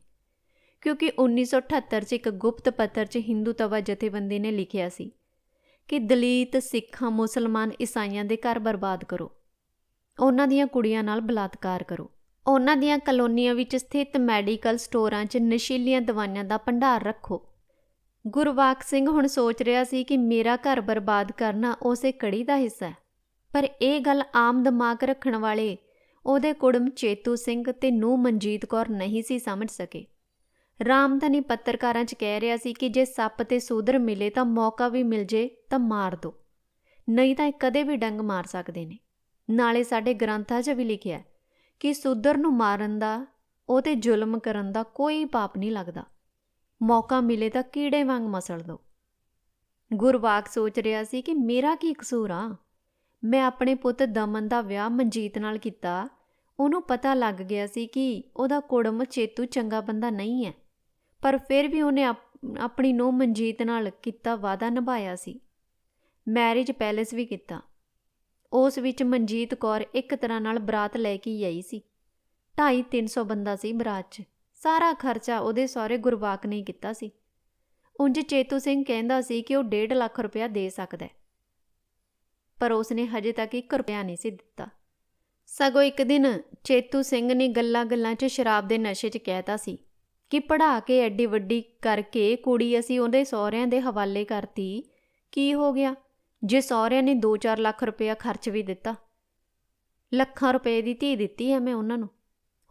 ਕਿਉਂਕਿ 1978 'ਚ ਇੱਕ ਗੁਪਤ ਪੱਤਰ 'ਚ ਹਿੰਦੂ ਤਵਾ ਜਥੇਬੰਦੀ ਨੇ ਲਿਖਿਆ ਸੀ। ਕਿ ਦਲਿਤ, ਸਿੱਖਾਂ, ਮੁਸਲਮਾਨ ਈਸਾਈਆਂ ਦੇ ਘਰ ਬਰਬਾਦ ਕਰੋ। ਉਹਨਾਂ ਦੀਆਂ ਕੁੜੀਆਂ ਨਾਲ ਬਲਾਤਕਾਰ ਕਰੋ। ਉਹਨਾਂ ਦੀਆਂ ਕਲੋਨੀਆਂ ਵਿੱਚ ਸਥਿਤ ਮੈਡੀਕਲ ਸਟੋਰਾਂ 'ਚ ਨਸ਼ੀਲੀਆਂ ਦਵਾਈਆਂ ਦਾ ਭੰਡਾਰ ਰੱਖੋ। ਗੁਰਵਾਕ ਸਿੰਘ ਹੁਣ ਸੋਚ ਰਿਹਾ ਸੀ ਕਿ ਮੇਰਾ ਘਰ ਬਰਬਾਦ ਕਰਨਾ ਉਸੇ ਕੜੀ ਦਾ ਹਿੱਸਾ ਹੈ। ਪਰ ਇਹ ਗੱਲ ਆਮ ਦਿਮਾਗ ਰੱਖਣ ਵਾਲੇ ਉਹਦੇ ਕੁੜਮ ਚੇਤੂ ਸਿੰਘ ਤੇ ਨੂੰ ਮਨਜੀਤ ਕੌਰ ਨਹੀਂ ਸੀ ਸਮਝ ਸਕੇ। ਰਾਮਧਨੀ ਪੱਤਰਕਾਰਾਂ 'ਚ ਕਹਿ ਰਿਹਾ ਸੀ ਕਿ ਜੇ ਸੱਪ ਤੇ ਸੂਦਰ ਮਿਲੇ ਤਾਂ ਮੌਕਾ ਵੀ ਮਿਲ ਜੇ ਤਾਂ ਮਾਰ ਦੋ। ਨਹੀਂ ਤਾਂ ਇਹ ਕਦੇ ਵੀ ਡੰਗ ਮਾਰ ਸਕਦੇ ਨੇ। ਨਾਲੇ ਸਾਡੇ ਗ੍ਰੰਥਾਂ 'ਚ ਵੀ ਲਿਖਿਆ ਕਿ ਸੂਦਰ ਨੂੰ ਮਾਰਨ ਦਾ ਉਹ ਤੇ ਜ਼ੁਲਮ ਕਰਨ ਦਾ ਕੋਈ ਪਾਪ ਨਹੀਂ ਲੱਗਦਾ। ਮੌਕਾ ਮਿਲੇ ਤਾਂ ਕੀੜੇ ਵਾਂਗ ਮਸਲ ਦੋ। ਗੁਰਵਾਕ ਸੋਚ ਰਿਹਾ ਸੀ ਕਿ ਮੇਰਾ ਕੀ ਕਸੂਰ ਆ? ਮੈਂ ਆਪਣੇ ਪੁੱਤ ਦਮਨ ਦਾ ਵਿਆਹ ਮਨਜੀਤ ਨਾਲ ਕੀਤਾ। ਉਹਨੂੰ ਪਤਾ ਲੱਗ ਗਿਆ ਸੀ ਕਿ ਉਹਦਾ ਕੁੜਮ ਚੇਤੂ ਚੰਗਾ ਬੰਦਾ ਨਹੀਂ ਹੈ। ਪਰ ਫਿਰ ਵੀ ਉਹਨੇ ਆਪ- ਆਪਣੀ ਨੂੰਹ ਮਨਜੀਤ ਨਾਲ ਕੀਤਾ ਵਾਅਦਾ ਨਿਭਾਇਆ ਸੀ। ਮੈਰਿਜ ਪੈਲੇਸ ਵੀ ਕੀਤਾ। ਉਸ ਵਿੱਚ ਮਨਜੀਤ ਕੌਰ ਇੱਕ ਤਰ੍ਹਾਂ ਨਾਲ ਬਰਾਤ ਲੈ ਕੇ ਆਈ ਸੀ। 2.5 300 ਬੰਦਾ ਸੀ ਬਰਾਤ 'ਚ। ਸਾਰਾ ਖਰਚਾ ਉਹਦੇ ਸਹੁਰੇ ਗੁਰਵਾਕ ਨੇ ਕੀਤਾ ਸੀ। ਉਂਝ ਚੇਤੂ ਸਿੰਘ ਕਹਿੰਦਾ ਸੀ ਕਿ ਉਹ 1.5 ਲੱਖ ਰੁਪਇਆ ਦੇ ਸਕਦਾ ਹੈ। ਪਰ ਉਸਨੇ ਹਜੇ ਤੱਕ 1 ਰੁਪਇਆ ਨਹੀਂ ਸੀ ਦਿੱਤਾ। ਸਗੋਂ ਇੱਕ ਦਿਨ ਚੇਤੂ ਸਿੰਘ ਨੇ ਗੱਲਾਂ-ਗੱਲਾਂ 'ਚ ਸ਼ਰਾਬ ਦੇ ਨਸ਼ੇ 'ਚ ਕਹਿਤਾ ਸੀ। ਕਿ ਪੜਾ ਕੇ ਐਡੀ ਵੱਡੀ ਕਰਕੇ ਕੁੜੀ ਅਸੀਂ ਉਹਦੇ ਸਹੁਰਿਆਂ ਦੇ ਹਵਾਲੇ ਕਰਤੀ, ਕੀ ਹੋ ਗਿਆ? ਜੇ ਸਹੁਰਿਆਂ ਨੇ 2-4 ਲੱਖ ਰੁਪਇਆ ਖਰਚ ਵੀ ਦਿੱਤਾ। ਲੱਖਾਂ ਰੁਪਏ ਦੀ ਧੀ ਦਿੱਤੀ ਐ ਮੈਂ ਉਹਨਾਂ ਨੂੰ।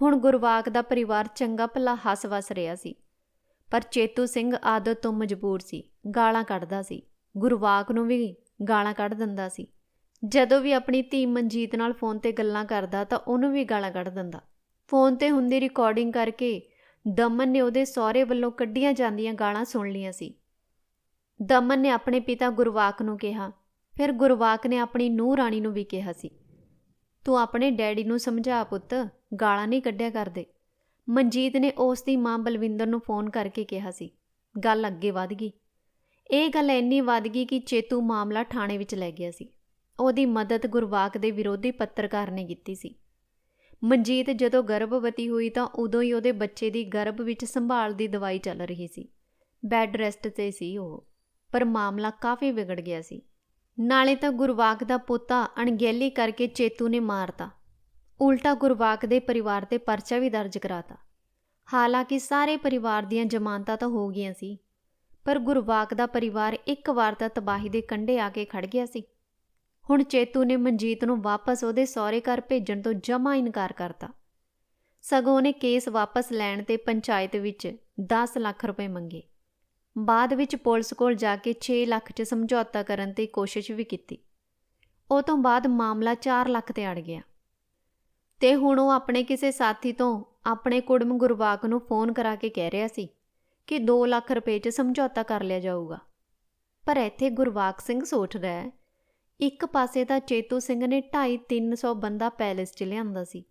ਹੁਣ ਗੁਰਵਾਕ ਦਾ ਪਰਿਵਾਰ ਚੰਗਾ ਭਲਾ ਹੱਸ-ਵਸ ਰਿਹਾ ਸੀ। ਪਰ ਚੇਤੂ ਸਿੰਘ ਆਦਤ ਤੋਂ ਮਜਬੂਰ ਸੀ, ਗਾਲਾਂ ਕੱਢਦਾ ਸੀ। ਗੁਰਵਾਕ ਨੂੰ ਵੀ ਗਾਲਾਂ ਕੱਢ ਦਿੰਦਾ ਸੀ। ਜਦੋਂ ਵੀ ਆਪਣੀ ਧੀ ਮਨਜੀਤ ਨਾਲ ਫੋਨ ਤੇ ਗੱਲਾਂ ਕਰਦਾ ਤਾਂ ਉਹਨੂੰ ਵੀ ਗਾਲਾਂ ਕੱਢ ਦਿੰਦਾ। ਫੋਨ ਤੇ ਹੁੰਦੀ ਰਿਕਾਰਡਿੰਗ ਕਰਕੇ ਦਮਨ ਨੇ ਉਹਦੇ ਸਹੁਰੇ ਵੱਲੋਂ ਕੱਢੀਆਂ ਜਾਂਦੀਆਂ ਗਾਲਾਂ ਸੁਣ ਲੀਆਂ ਸੀ। ਦਮਨ ਨੇ ਆਪਣੇ ਪਿਤਾ ਗੁਰਵਾਕ ਨੂੰ ਕਿਹਾ, ਫਿਰ ਗੁਰਵਾਕ ਨੇ ਆਪਣੀ ਨੂੰਹ ਰਾਣੀ ਨੂੰ ਵੀ ਕਿਹਾ ਸੀ, ਤੂੰ ਆਪਣੇ ਡੈਡੀ ਨੂੰ ਸਮਝਾ ਪੁੱਤ, ਗਾਲਾਂ ਨਹੀਂ ਕੱਢਿਆ ਕਰਦੇ। ਮਨਜੀਤ ਨੇ ਉਸ ਦੀ ਮਾਂ ਬਲਵਿੰਦਰ ਨੂੰ ਫੋਨ ਕਰਕੇ ਕਿਹਾ ਸੀ, ਗੱਲ ਅੱਗੇ ਵਧ ਗਈ। ਇਹ ਗੱਲ ਇੰਨੀ ਵਧ ਗਈ ਕਿ ਚੇਤੂ ਮਾਮਲਾ ਥਾਣੇ ਵਿੱਚ ਲੈ ਗਿਆ ਸੀ। ਉਹਦੀ ਮਦਦ ਗੁਰਵਾਕ ਦੇ ਵਿਰੋਧੀ ਪੱਤਰਕਾਰ ਨੇ ਕੀਤੀ ਸੀ। ਮਨਜੀਤ ਜਦੋਂ ਗਰਭਵਤੀ ਹੋਈ ਤਾਂ ਉਦੋਂ ਹੀ ਉਹਦੇ ਬੱਚੇ ਦੀ ਗਰਭ ਵਿੱਚ ਸੰਭਾਲ ਦੀ ਦਵਾਈ ਚੱਲ ਰਹੀ ਸੀ। ਬੈੱਡ ਰੈਸਟ ਤੇ ਸੀ ਉਹ, ਪਰ ਮਾਮਲਾ ਕਾਫੀ ਵਿਗੜ ਗਿਆ ਸੀ। ਨਾਲੇ ਤਾਂ ਗੁਰਵਾਕ ਦਾ ਪੋਤਾ ਅਣਗਹਿਲੀ ਕਰਕੇ ਚੇਤੂ ਨੇ ਮਾਰਤਾ। ਉਲਟਾ ਗੁਰਵਾਕ ਦੇ ਪਰਿਵਾਰ ਤੇ ਪਰਚਾ ਵੀ ਦਰਜ ਕਰਾਤਾ। ਹਾਲਾਂਕਿ ਸਾਰੇ ਪਰਿਵਾਰ ਦੀਆਂ ਜ਼ਮਾਨਤਾਂ ਤਾਂ ਹੋ ਗਈਆਂ ਸੀ, ਪਰ ਗੁਰਵਾਕ ਦਾ ਪਰਿਵਾਰ ਇੱਕ ਵਾਰ ਤਾਂ ਤਬਾਹੀ ਦੇ ਕੰਢੇ ਆ ਕੇ ਖੜ ਗਿਆ ਸੀ। ਹੁਣ ਚੇਤੂ ਨੇ ਮਨਜੀਤ ਨੂੰ ਵਾਪਸ ਉਹਦੇ ਸਹੁਰੇ ਘਰ ਭੇਜਣ ਤੋਂ ਜਮਾ ਇਨਕਾਰ ਕਰਤਾ। ਸਗੋਂ ਉਹਨੇ ਕੇਸ ਵਾਪਸ ਲੈਣ ਤੇ ਪੰਚਾਇਤ ਵਿੱਚ 10 ਲੱਖ ਰੁਪਏ ਮੰਗੇ। ਬਾਅਦ ਵਿੱਚ ਪੁਲਿਸ ਕੋਲ ਜਾ ਕੇ 6 ਲੱਖ 'ਚ ਸਮਝੌਤਾ ਕਰਨ ਦੀ ਕੋਸ਼ਿਸ਼ ਵੀ ਕੀਤੀ। ਉਹ ਤੋਂ ਬਾਅਦ ਮਾਮਲਾ 4 ਲੱਖ ਤੇ ਅੜ ਗਿਆ। ਤੇ ਹੁਣ ਉਹ ਆਪਣੇ ਕਿਸੇ ਸਾਥੀ ਤੋਂ ਆਪਣੇ ਕੁੜਮ ਗੁਰਵਾਕ ਨੂੰ ਫੋਨ ਕਰਾ ਕੇ ਕਹਿ ਰਿਹਾ ਸੀ ਕਿ 2 ਲੱਖ ਰੁਪਏ 'ਚ ਸਮਝੌਤਾ ਕਰ ਲਿਆ ਜਾਊਗਾ। ਪਰ ਇੱਥੇ ਗੁਰਵਾਕ ਸਿੰਘ ਸੋਚਦਾ ਹੈ ਇੱਕ ਪਾਸੇ ਤਾਂ ਚੇਤੂ ਸਿੰਘ ਨੇ 2.5-300 ਬੰਦਾ ਪੈਲੇਸ 'ਚ ਲਿਆਂਦਾ ਸੀ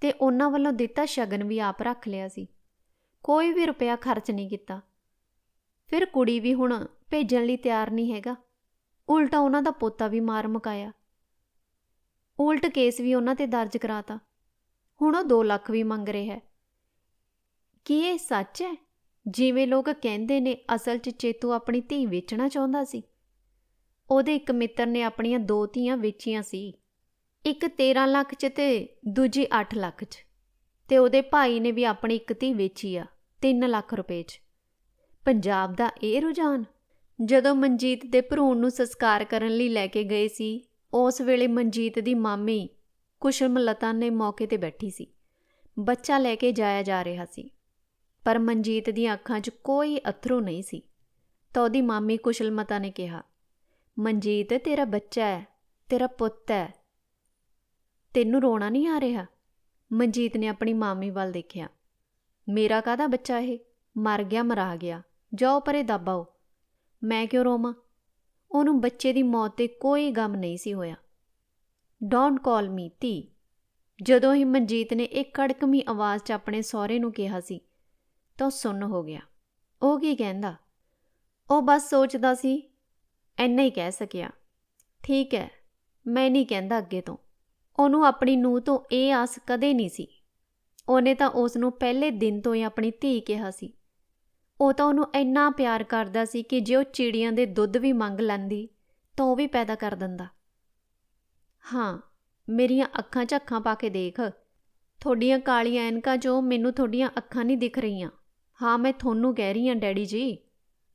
ਤੇ ਉਹਨਾਂ ਵੱਲੋਂ ਦਿੱਤਾ ਸ਼ਗਨ ਵੀ ਆਪ ਰੱਖ ਲਿਆ ਸੀ। ਕੋਈ ਵੀ ਰੁਪਇਆ ਖਰਚ ਨਹੀਂ ਕੀਤਾ। ਫਿਰ ਕੁੜੀ ਵੀ ਹੁਣ ਭੇਜਣ ਲਈ ਤਿਆਰ ਨਹੀਂ ਹੈਗਾ। ਉਲਟਾ ਉਹਨਾਂ ਦਾ ਪੋਤਾ ਵੀ ਮਾਰ ਮੁਕਾਇਆ। ਉਲਟ ਕੇਸ ਵੀ ਉਹਨਾਂ ਤੇ ਦਰਜ ਕਰਾਤਾ। ਹੁਣ ਉਹ 2 ਲੱਖ ਵੀ ਮੰਗ ਰਿਹਾ ਹੈ। ਕੀ ਇਹ ਸੱਚ ਹੈ? ਜਿਵੇਂ ਲੋਕ ਕਹਿੰਦੇ ਨੇ, ਅਸਲ 'ਚ ਚੇਤੂ ਆਪਣੀ ਧੀ ਵੇਚਣਾ ਚਾਹੁੰਦਾ ਸੀ। ਉਹਦੇ ਇੱਕ ਮਿੱਤਰ ਨੇ ਆਪਣੀਆਂ ਦੋ ਧੀਆਂ ਵੇਚੀਆਂ ਸੀ। ਇੱਕ 13 ਲੱਖ 'ਚ ਤੇ ਦੂਜੀ 8 ਲੱਖ 'ਚ। ਤੇ ਉਹਦੇ ਭਾਈ ਨੇ ਵੀ ਆਪਣੀ ਇੱਕ ਧੀ ਵੇਚੀ ਆ 3 ਲੱਖ ਰੁਪਏ 'ਚ। ਪੰਜਾਬ ਦਾ ਇਹ ਰੁਝਾਨ? ਜਦੋਂ ਮਨਜੀਤ ਦੇ ਭਰੂਣ ਨੂੰ ਸੰਸਕਾਰ ਕਰਨ ਲਈ ਲੈ ਕੇ ਗਏ ਸੀ, ਉਸ ਵੇਲੇ ਮਨਜੀਤ ਦੀ ਮਾਮੀ ਕੁਸ਼ਲਮਲਤਾ ਨੇ ਮੌਕੇ ਤੇ ਬੈਠੀ ਸੀ। ਬੱਚਾ ਲੈ ਕੇ ਜਾਇਆ ਜਾ ਰਿਹਾ ਸੀ। ਪਰ ਮਨਜੀਤ ਦੀਆਂ ਅੱਖਾਂ 'ਚ ਕੋਈ ਅਥਰੂ ਨਹੀਂ ਸੀ। ਤਾਂ ਉਹਦੀ ਮਾਮੀ ਕੁਸ਼ਲਮਤਾ ਨੇ ਕਿਹਾ ਮਨਜੀਤ, ਤੇਰਾ ਬੱਚਾ ਹੈ, ਤੇਰਾ ਪੁੱਤ ਹੈ। ਤੈਨੂੰ ਰੋਣਾ ਨਹੀਂ ਆ ਰਿਹਾ? ਮਨਜੀਤ ਨੇ ਆਪਣੀ ਮਾਮੀ ਵੱਲ ਦੇਖਿਆ। ਮੇਰਾ ਕਾਹਦਾ ਬੱਚਾ ਇਹ? ਮਰ ਗਿਆ, ਮਰਾ ਗਿਆ। ਜਾਓ ਪਰੇ, ਦਬਾਓ। ਮੈਂ ਕਿਉਂ ਰੋਵਾਂ? ਉਹਨੂੰ ਬੱਚੇ ਦੀ ਮੌਤ ਤੇ ਕੋਈ ਗਮ ਨਹੀਂ ਸੀ ਹੋਇਆ। ਡੋਂਟ ਕਾਲ ਮੀ ਤੀ ਜਦੋਂ ਹੀ ਮਨਜੀਤ ਨੇ ਇੱਕ ਕੜਕਮੀ ਆਵਾਜ਼ 'ਚ ਆਪਣੇ ਸਹੁਰੇ ਨੂੰ ਕਿਹਾ ਸੀ, ਤਾਂ ਉਹ ਸੁੰਨ ਹੋ ਗਿਆ। ਉਹ ਕੀ ਕਹਿੰਦਾ? ਉਹ ਬਸ ਸੋਚਦਾ ਸੀ ਐਨਾ ਹੀ ਕਹਿ ਸਕਿਆ। ਠੀਕ ਹੈ, ਮੈਂ ਨਹੀਂ ਕਹਿੰਦਾ ਅੱਗੇ ਤੋਂ। ਉਹਨੂੰ ਆਪਣੀ ਨੂੰਹ ਤੋਂ ਇਹ ਆਸ ਕਦੇ ਨਹੀਂ ਸੀ। ਉਹਨੇ ਤਾਂ ਉਸ ਨੂੰ ਪਹਿਲੇ ਦਿਨ ਤੋਂ ਹੀ ਆਪਣੀ ਧੀ ਕਿਹਾ ਸੀ। ਉਹ ਤਾਂ ਉਹਨੂੰ ਇੰਨਾ ਪਿਆਰ ਕਰਦਾ ਸੀ ਕਿ ਜੇ ਉਹ ਚਿੜੀਆਂ ਦੇ ਦੁੱਧ ਵੀ ਮੰਗ ਲੈਂਦੀ ਤਾਂ ਉਹ ਵੀ ਪੈਦਾ ਕਰ ਦਿੰਦਾ। ਹਾਂ, ਮੇਰੀਆਂ ਅੱਖਾਂ 'ਚ ਅੱਖਾਂ ਪਾ ਕੇ ਦੇਖ। ਤੁਹਾਡੀਆਂ ਕਾਲੀਆਂ ਐਨਕਾਂ 'ਚੋਂ ਮੈਨੂੰ ਤੁਹਾਡੀਆਂ ਅੱਖਾਂ ਨਹੀਂ ਦਿਖ ਰਹੀਆਂ। ਹਾਂ, ਮੈਂ ਤੁਹਾਨੂੰ ਕਹਿ ਰਹੀ ਹਾਂ, ਡੈਡੀ ਜੀ।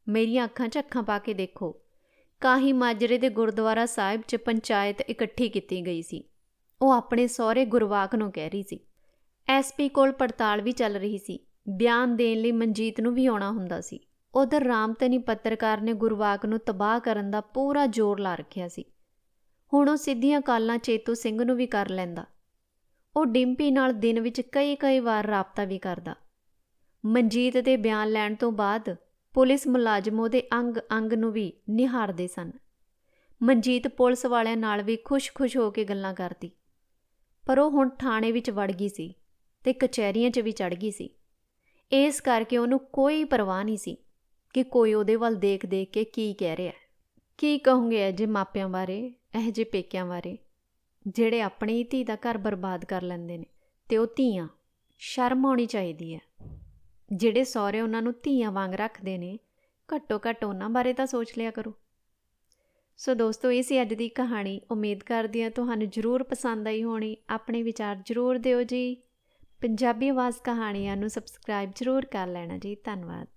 ਮੇਰੀਆਂ ਅੱਖਾਂ 'ਚ ਅੱਖਾਂ ਪਾ ਕੇ ਦੇਖੋ। ਕਾਹੀ ਮਾਜਰੇ ਦੇ ਗੁਰਦੁਆਰਾ ਸਾਹਿਬ 'ਚ ਪੰਚਾਇਤ ਇਕੱਠੀ ਕੀਤੀ ਗਈ ਸੀ। ਉਹ ਆਪਣੇ ਸਹੁਰੇ ਗੁਰਵਾਕ ਨੂੰ ਕਹਿ ਰਹੀ ਸੀ। ਐਸਪੀ ਕੋਲ ਪੜਤਾਲ ਵੀ ਚੱਲ ਰਹੀ ਸੀ। ਬਿਆਨ ਦੇਣ ਲਈ ਮਨਜੀਤ ਨੂੰ ਵੀ ਆਉਣਾ ਹੁੰਦਾ ਸੀ। ਉਧਰ ਰਾਮਤਨੀ ਪੱਤਰਕਾਰ ਨੇ ਗੁਰਵਾਕ ਨੂੰ ਤਬਾਹ ਕਰਨ ਦਾ ਪੂਰਾ ਜ਼ੋਰ ਲਾ ਰੱਖਿਆ ਸੀ। ਹੁਣ ਉਹ ਸਿੱਧੀਆਂ ਕਾਲਾਂ ਚੇਤੂ ਸਿੰਘ ਨੂੰ ਵੀ ਕਰ ਲੈਂਦਾ। ਉਹ ਡਿੰਪੀ ਨਾਲ ਦਿਨ ਵਿੱਚ ਕਈ-ਕਈ ਵਾਰ ਰਾਬਤਾ ਵੀ ਕਰਦਾ। ਮਨਜੀਤ ਦੇ ਬਿਆਨ ਲੈਣ ਤੋਂ ਬਾਅਦ ਪੁਲਿਸ ਮੁਲਾਜ਼ਮ ਉਹਦੇ ਅੰਗ-ਅੰਗ ਨੂੰ ਵੀ ਨਿਹਾਰਦੇ ਸਨ। ਮਨਜੀਤ ਪੁਲਿਸ ਵਾਲਿਆਂ ਨਾਲ ਵੀ ਖੁਸ਼-ਖੁਸ਼ ਹੋ ਕੇ ਗੱਲਾਂ ਕਰਦੀ। ਪਰ ਉਹ ਹੁਣ ਥਾਣੇ ਵਿੱਚ ਵੜ ਗਈ ਸੀ ਤੇ ਕਚਹਿਰੀਆਂ 'ਚ ਵੀ ਚੜ ਗਈ ਸੀ। ਇਸ ਕਰਕੇ ਉਹਨੂੰ ਕੋਈ ਪਰਵਾਹ ਨਹੀਂ ਸੀ ਕਿ ਕੋਈ ਉਹਦੇ ਵੱਲ ਦੇਖ-ਦੇਖ ਕੇ ਕੀ ਕਹਿ ਰਿਹਾ। ਕੀ ਕਹੋਗੇ ਅਜੇ ਮਾਪਿਆਂ ਬਾਰੇ, ਇਹ ਜੇ ਪੇਕਿਆਂ ਬਾਰੇ? ਜਿਹੜੇ ਆਪਣੀ ਧੀ ਦਾ ਘਰ ਬਰਬਾਦ ਕਰ ਲੈਂਦੇ ਨੇ ਤੇ ਉਹ ਧੀਆਂ ਸ਼ਰਮ ਆਉਣੀ ਚਾਹੀਦੀ ਹੈ। ਜਿਹੜੇ ਸਹੁਰੇ ਉਹਨਾਂ ਨੂੰ ਧੀਆਂ ਵਾਂਗ ਰੱਖਦੇ ਨੇ, ਘੱਟੋ ਘੱਟ ਉਹਨਾਂ ਬਾਰੇ ਤਾਂ ਸੋਚ ਲਿਆ ਕਰੋ। ਸੋ ਦੋਸਤੋ, ਇਹ ਸੀ ਅੱਜ ਦੀ ਕਹਾਣੀ। ਉਮੀਦ ਕਰਦੀ ਹਾਂ ਤੁਹਾਨੂੰ ਜ਼ਰੂਰ ਪਸੰਦ ਆਈ ਹੋਣੀ। ਆਪਣੇ ਵਿਚਾਰ ਜ਼ਰੂਰ ਦਿਓ ਜੀ। ਪੰਜਾਬੀ ਆਵਾਜ਼ ਕਹਾਣੀਆਂ ਨੂੰ ਸਬਸਕ੍ਰਾਈਬ ਜ਼ਰੂਰ ਕਰ ਲੈਣਾ ਜੀ। ਧੰਨਵਾਦ।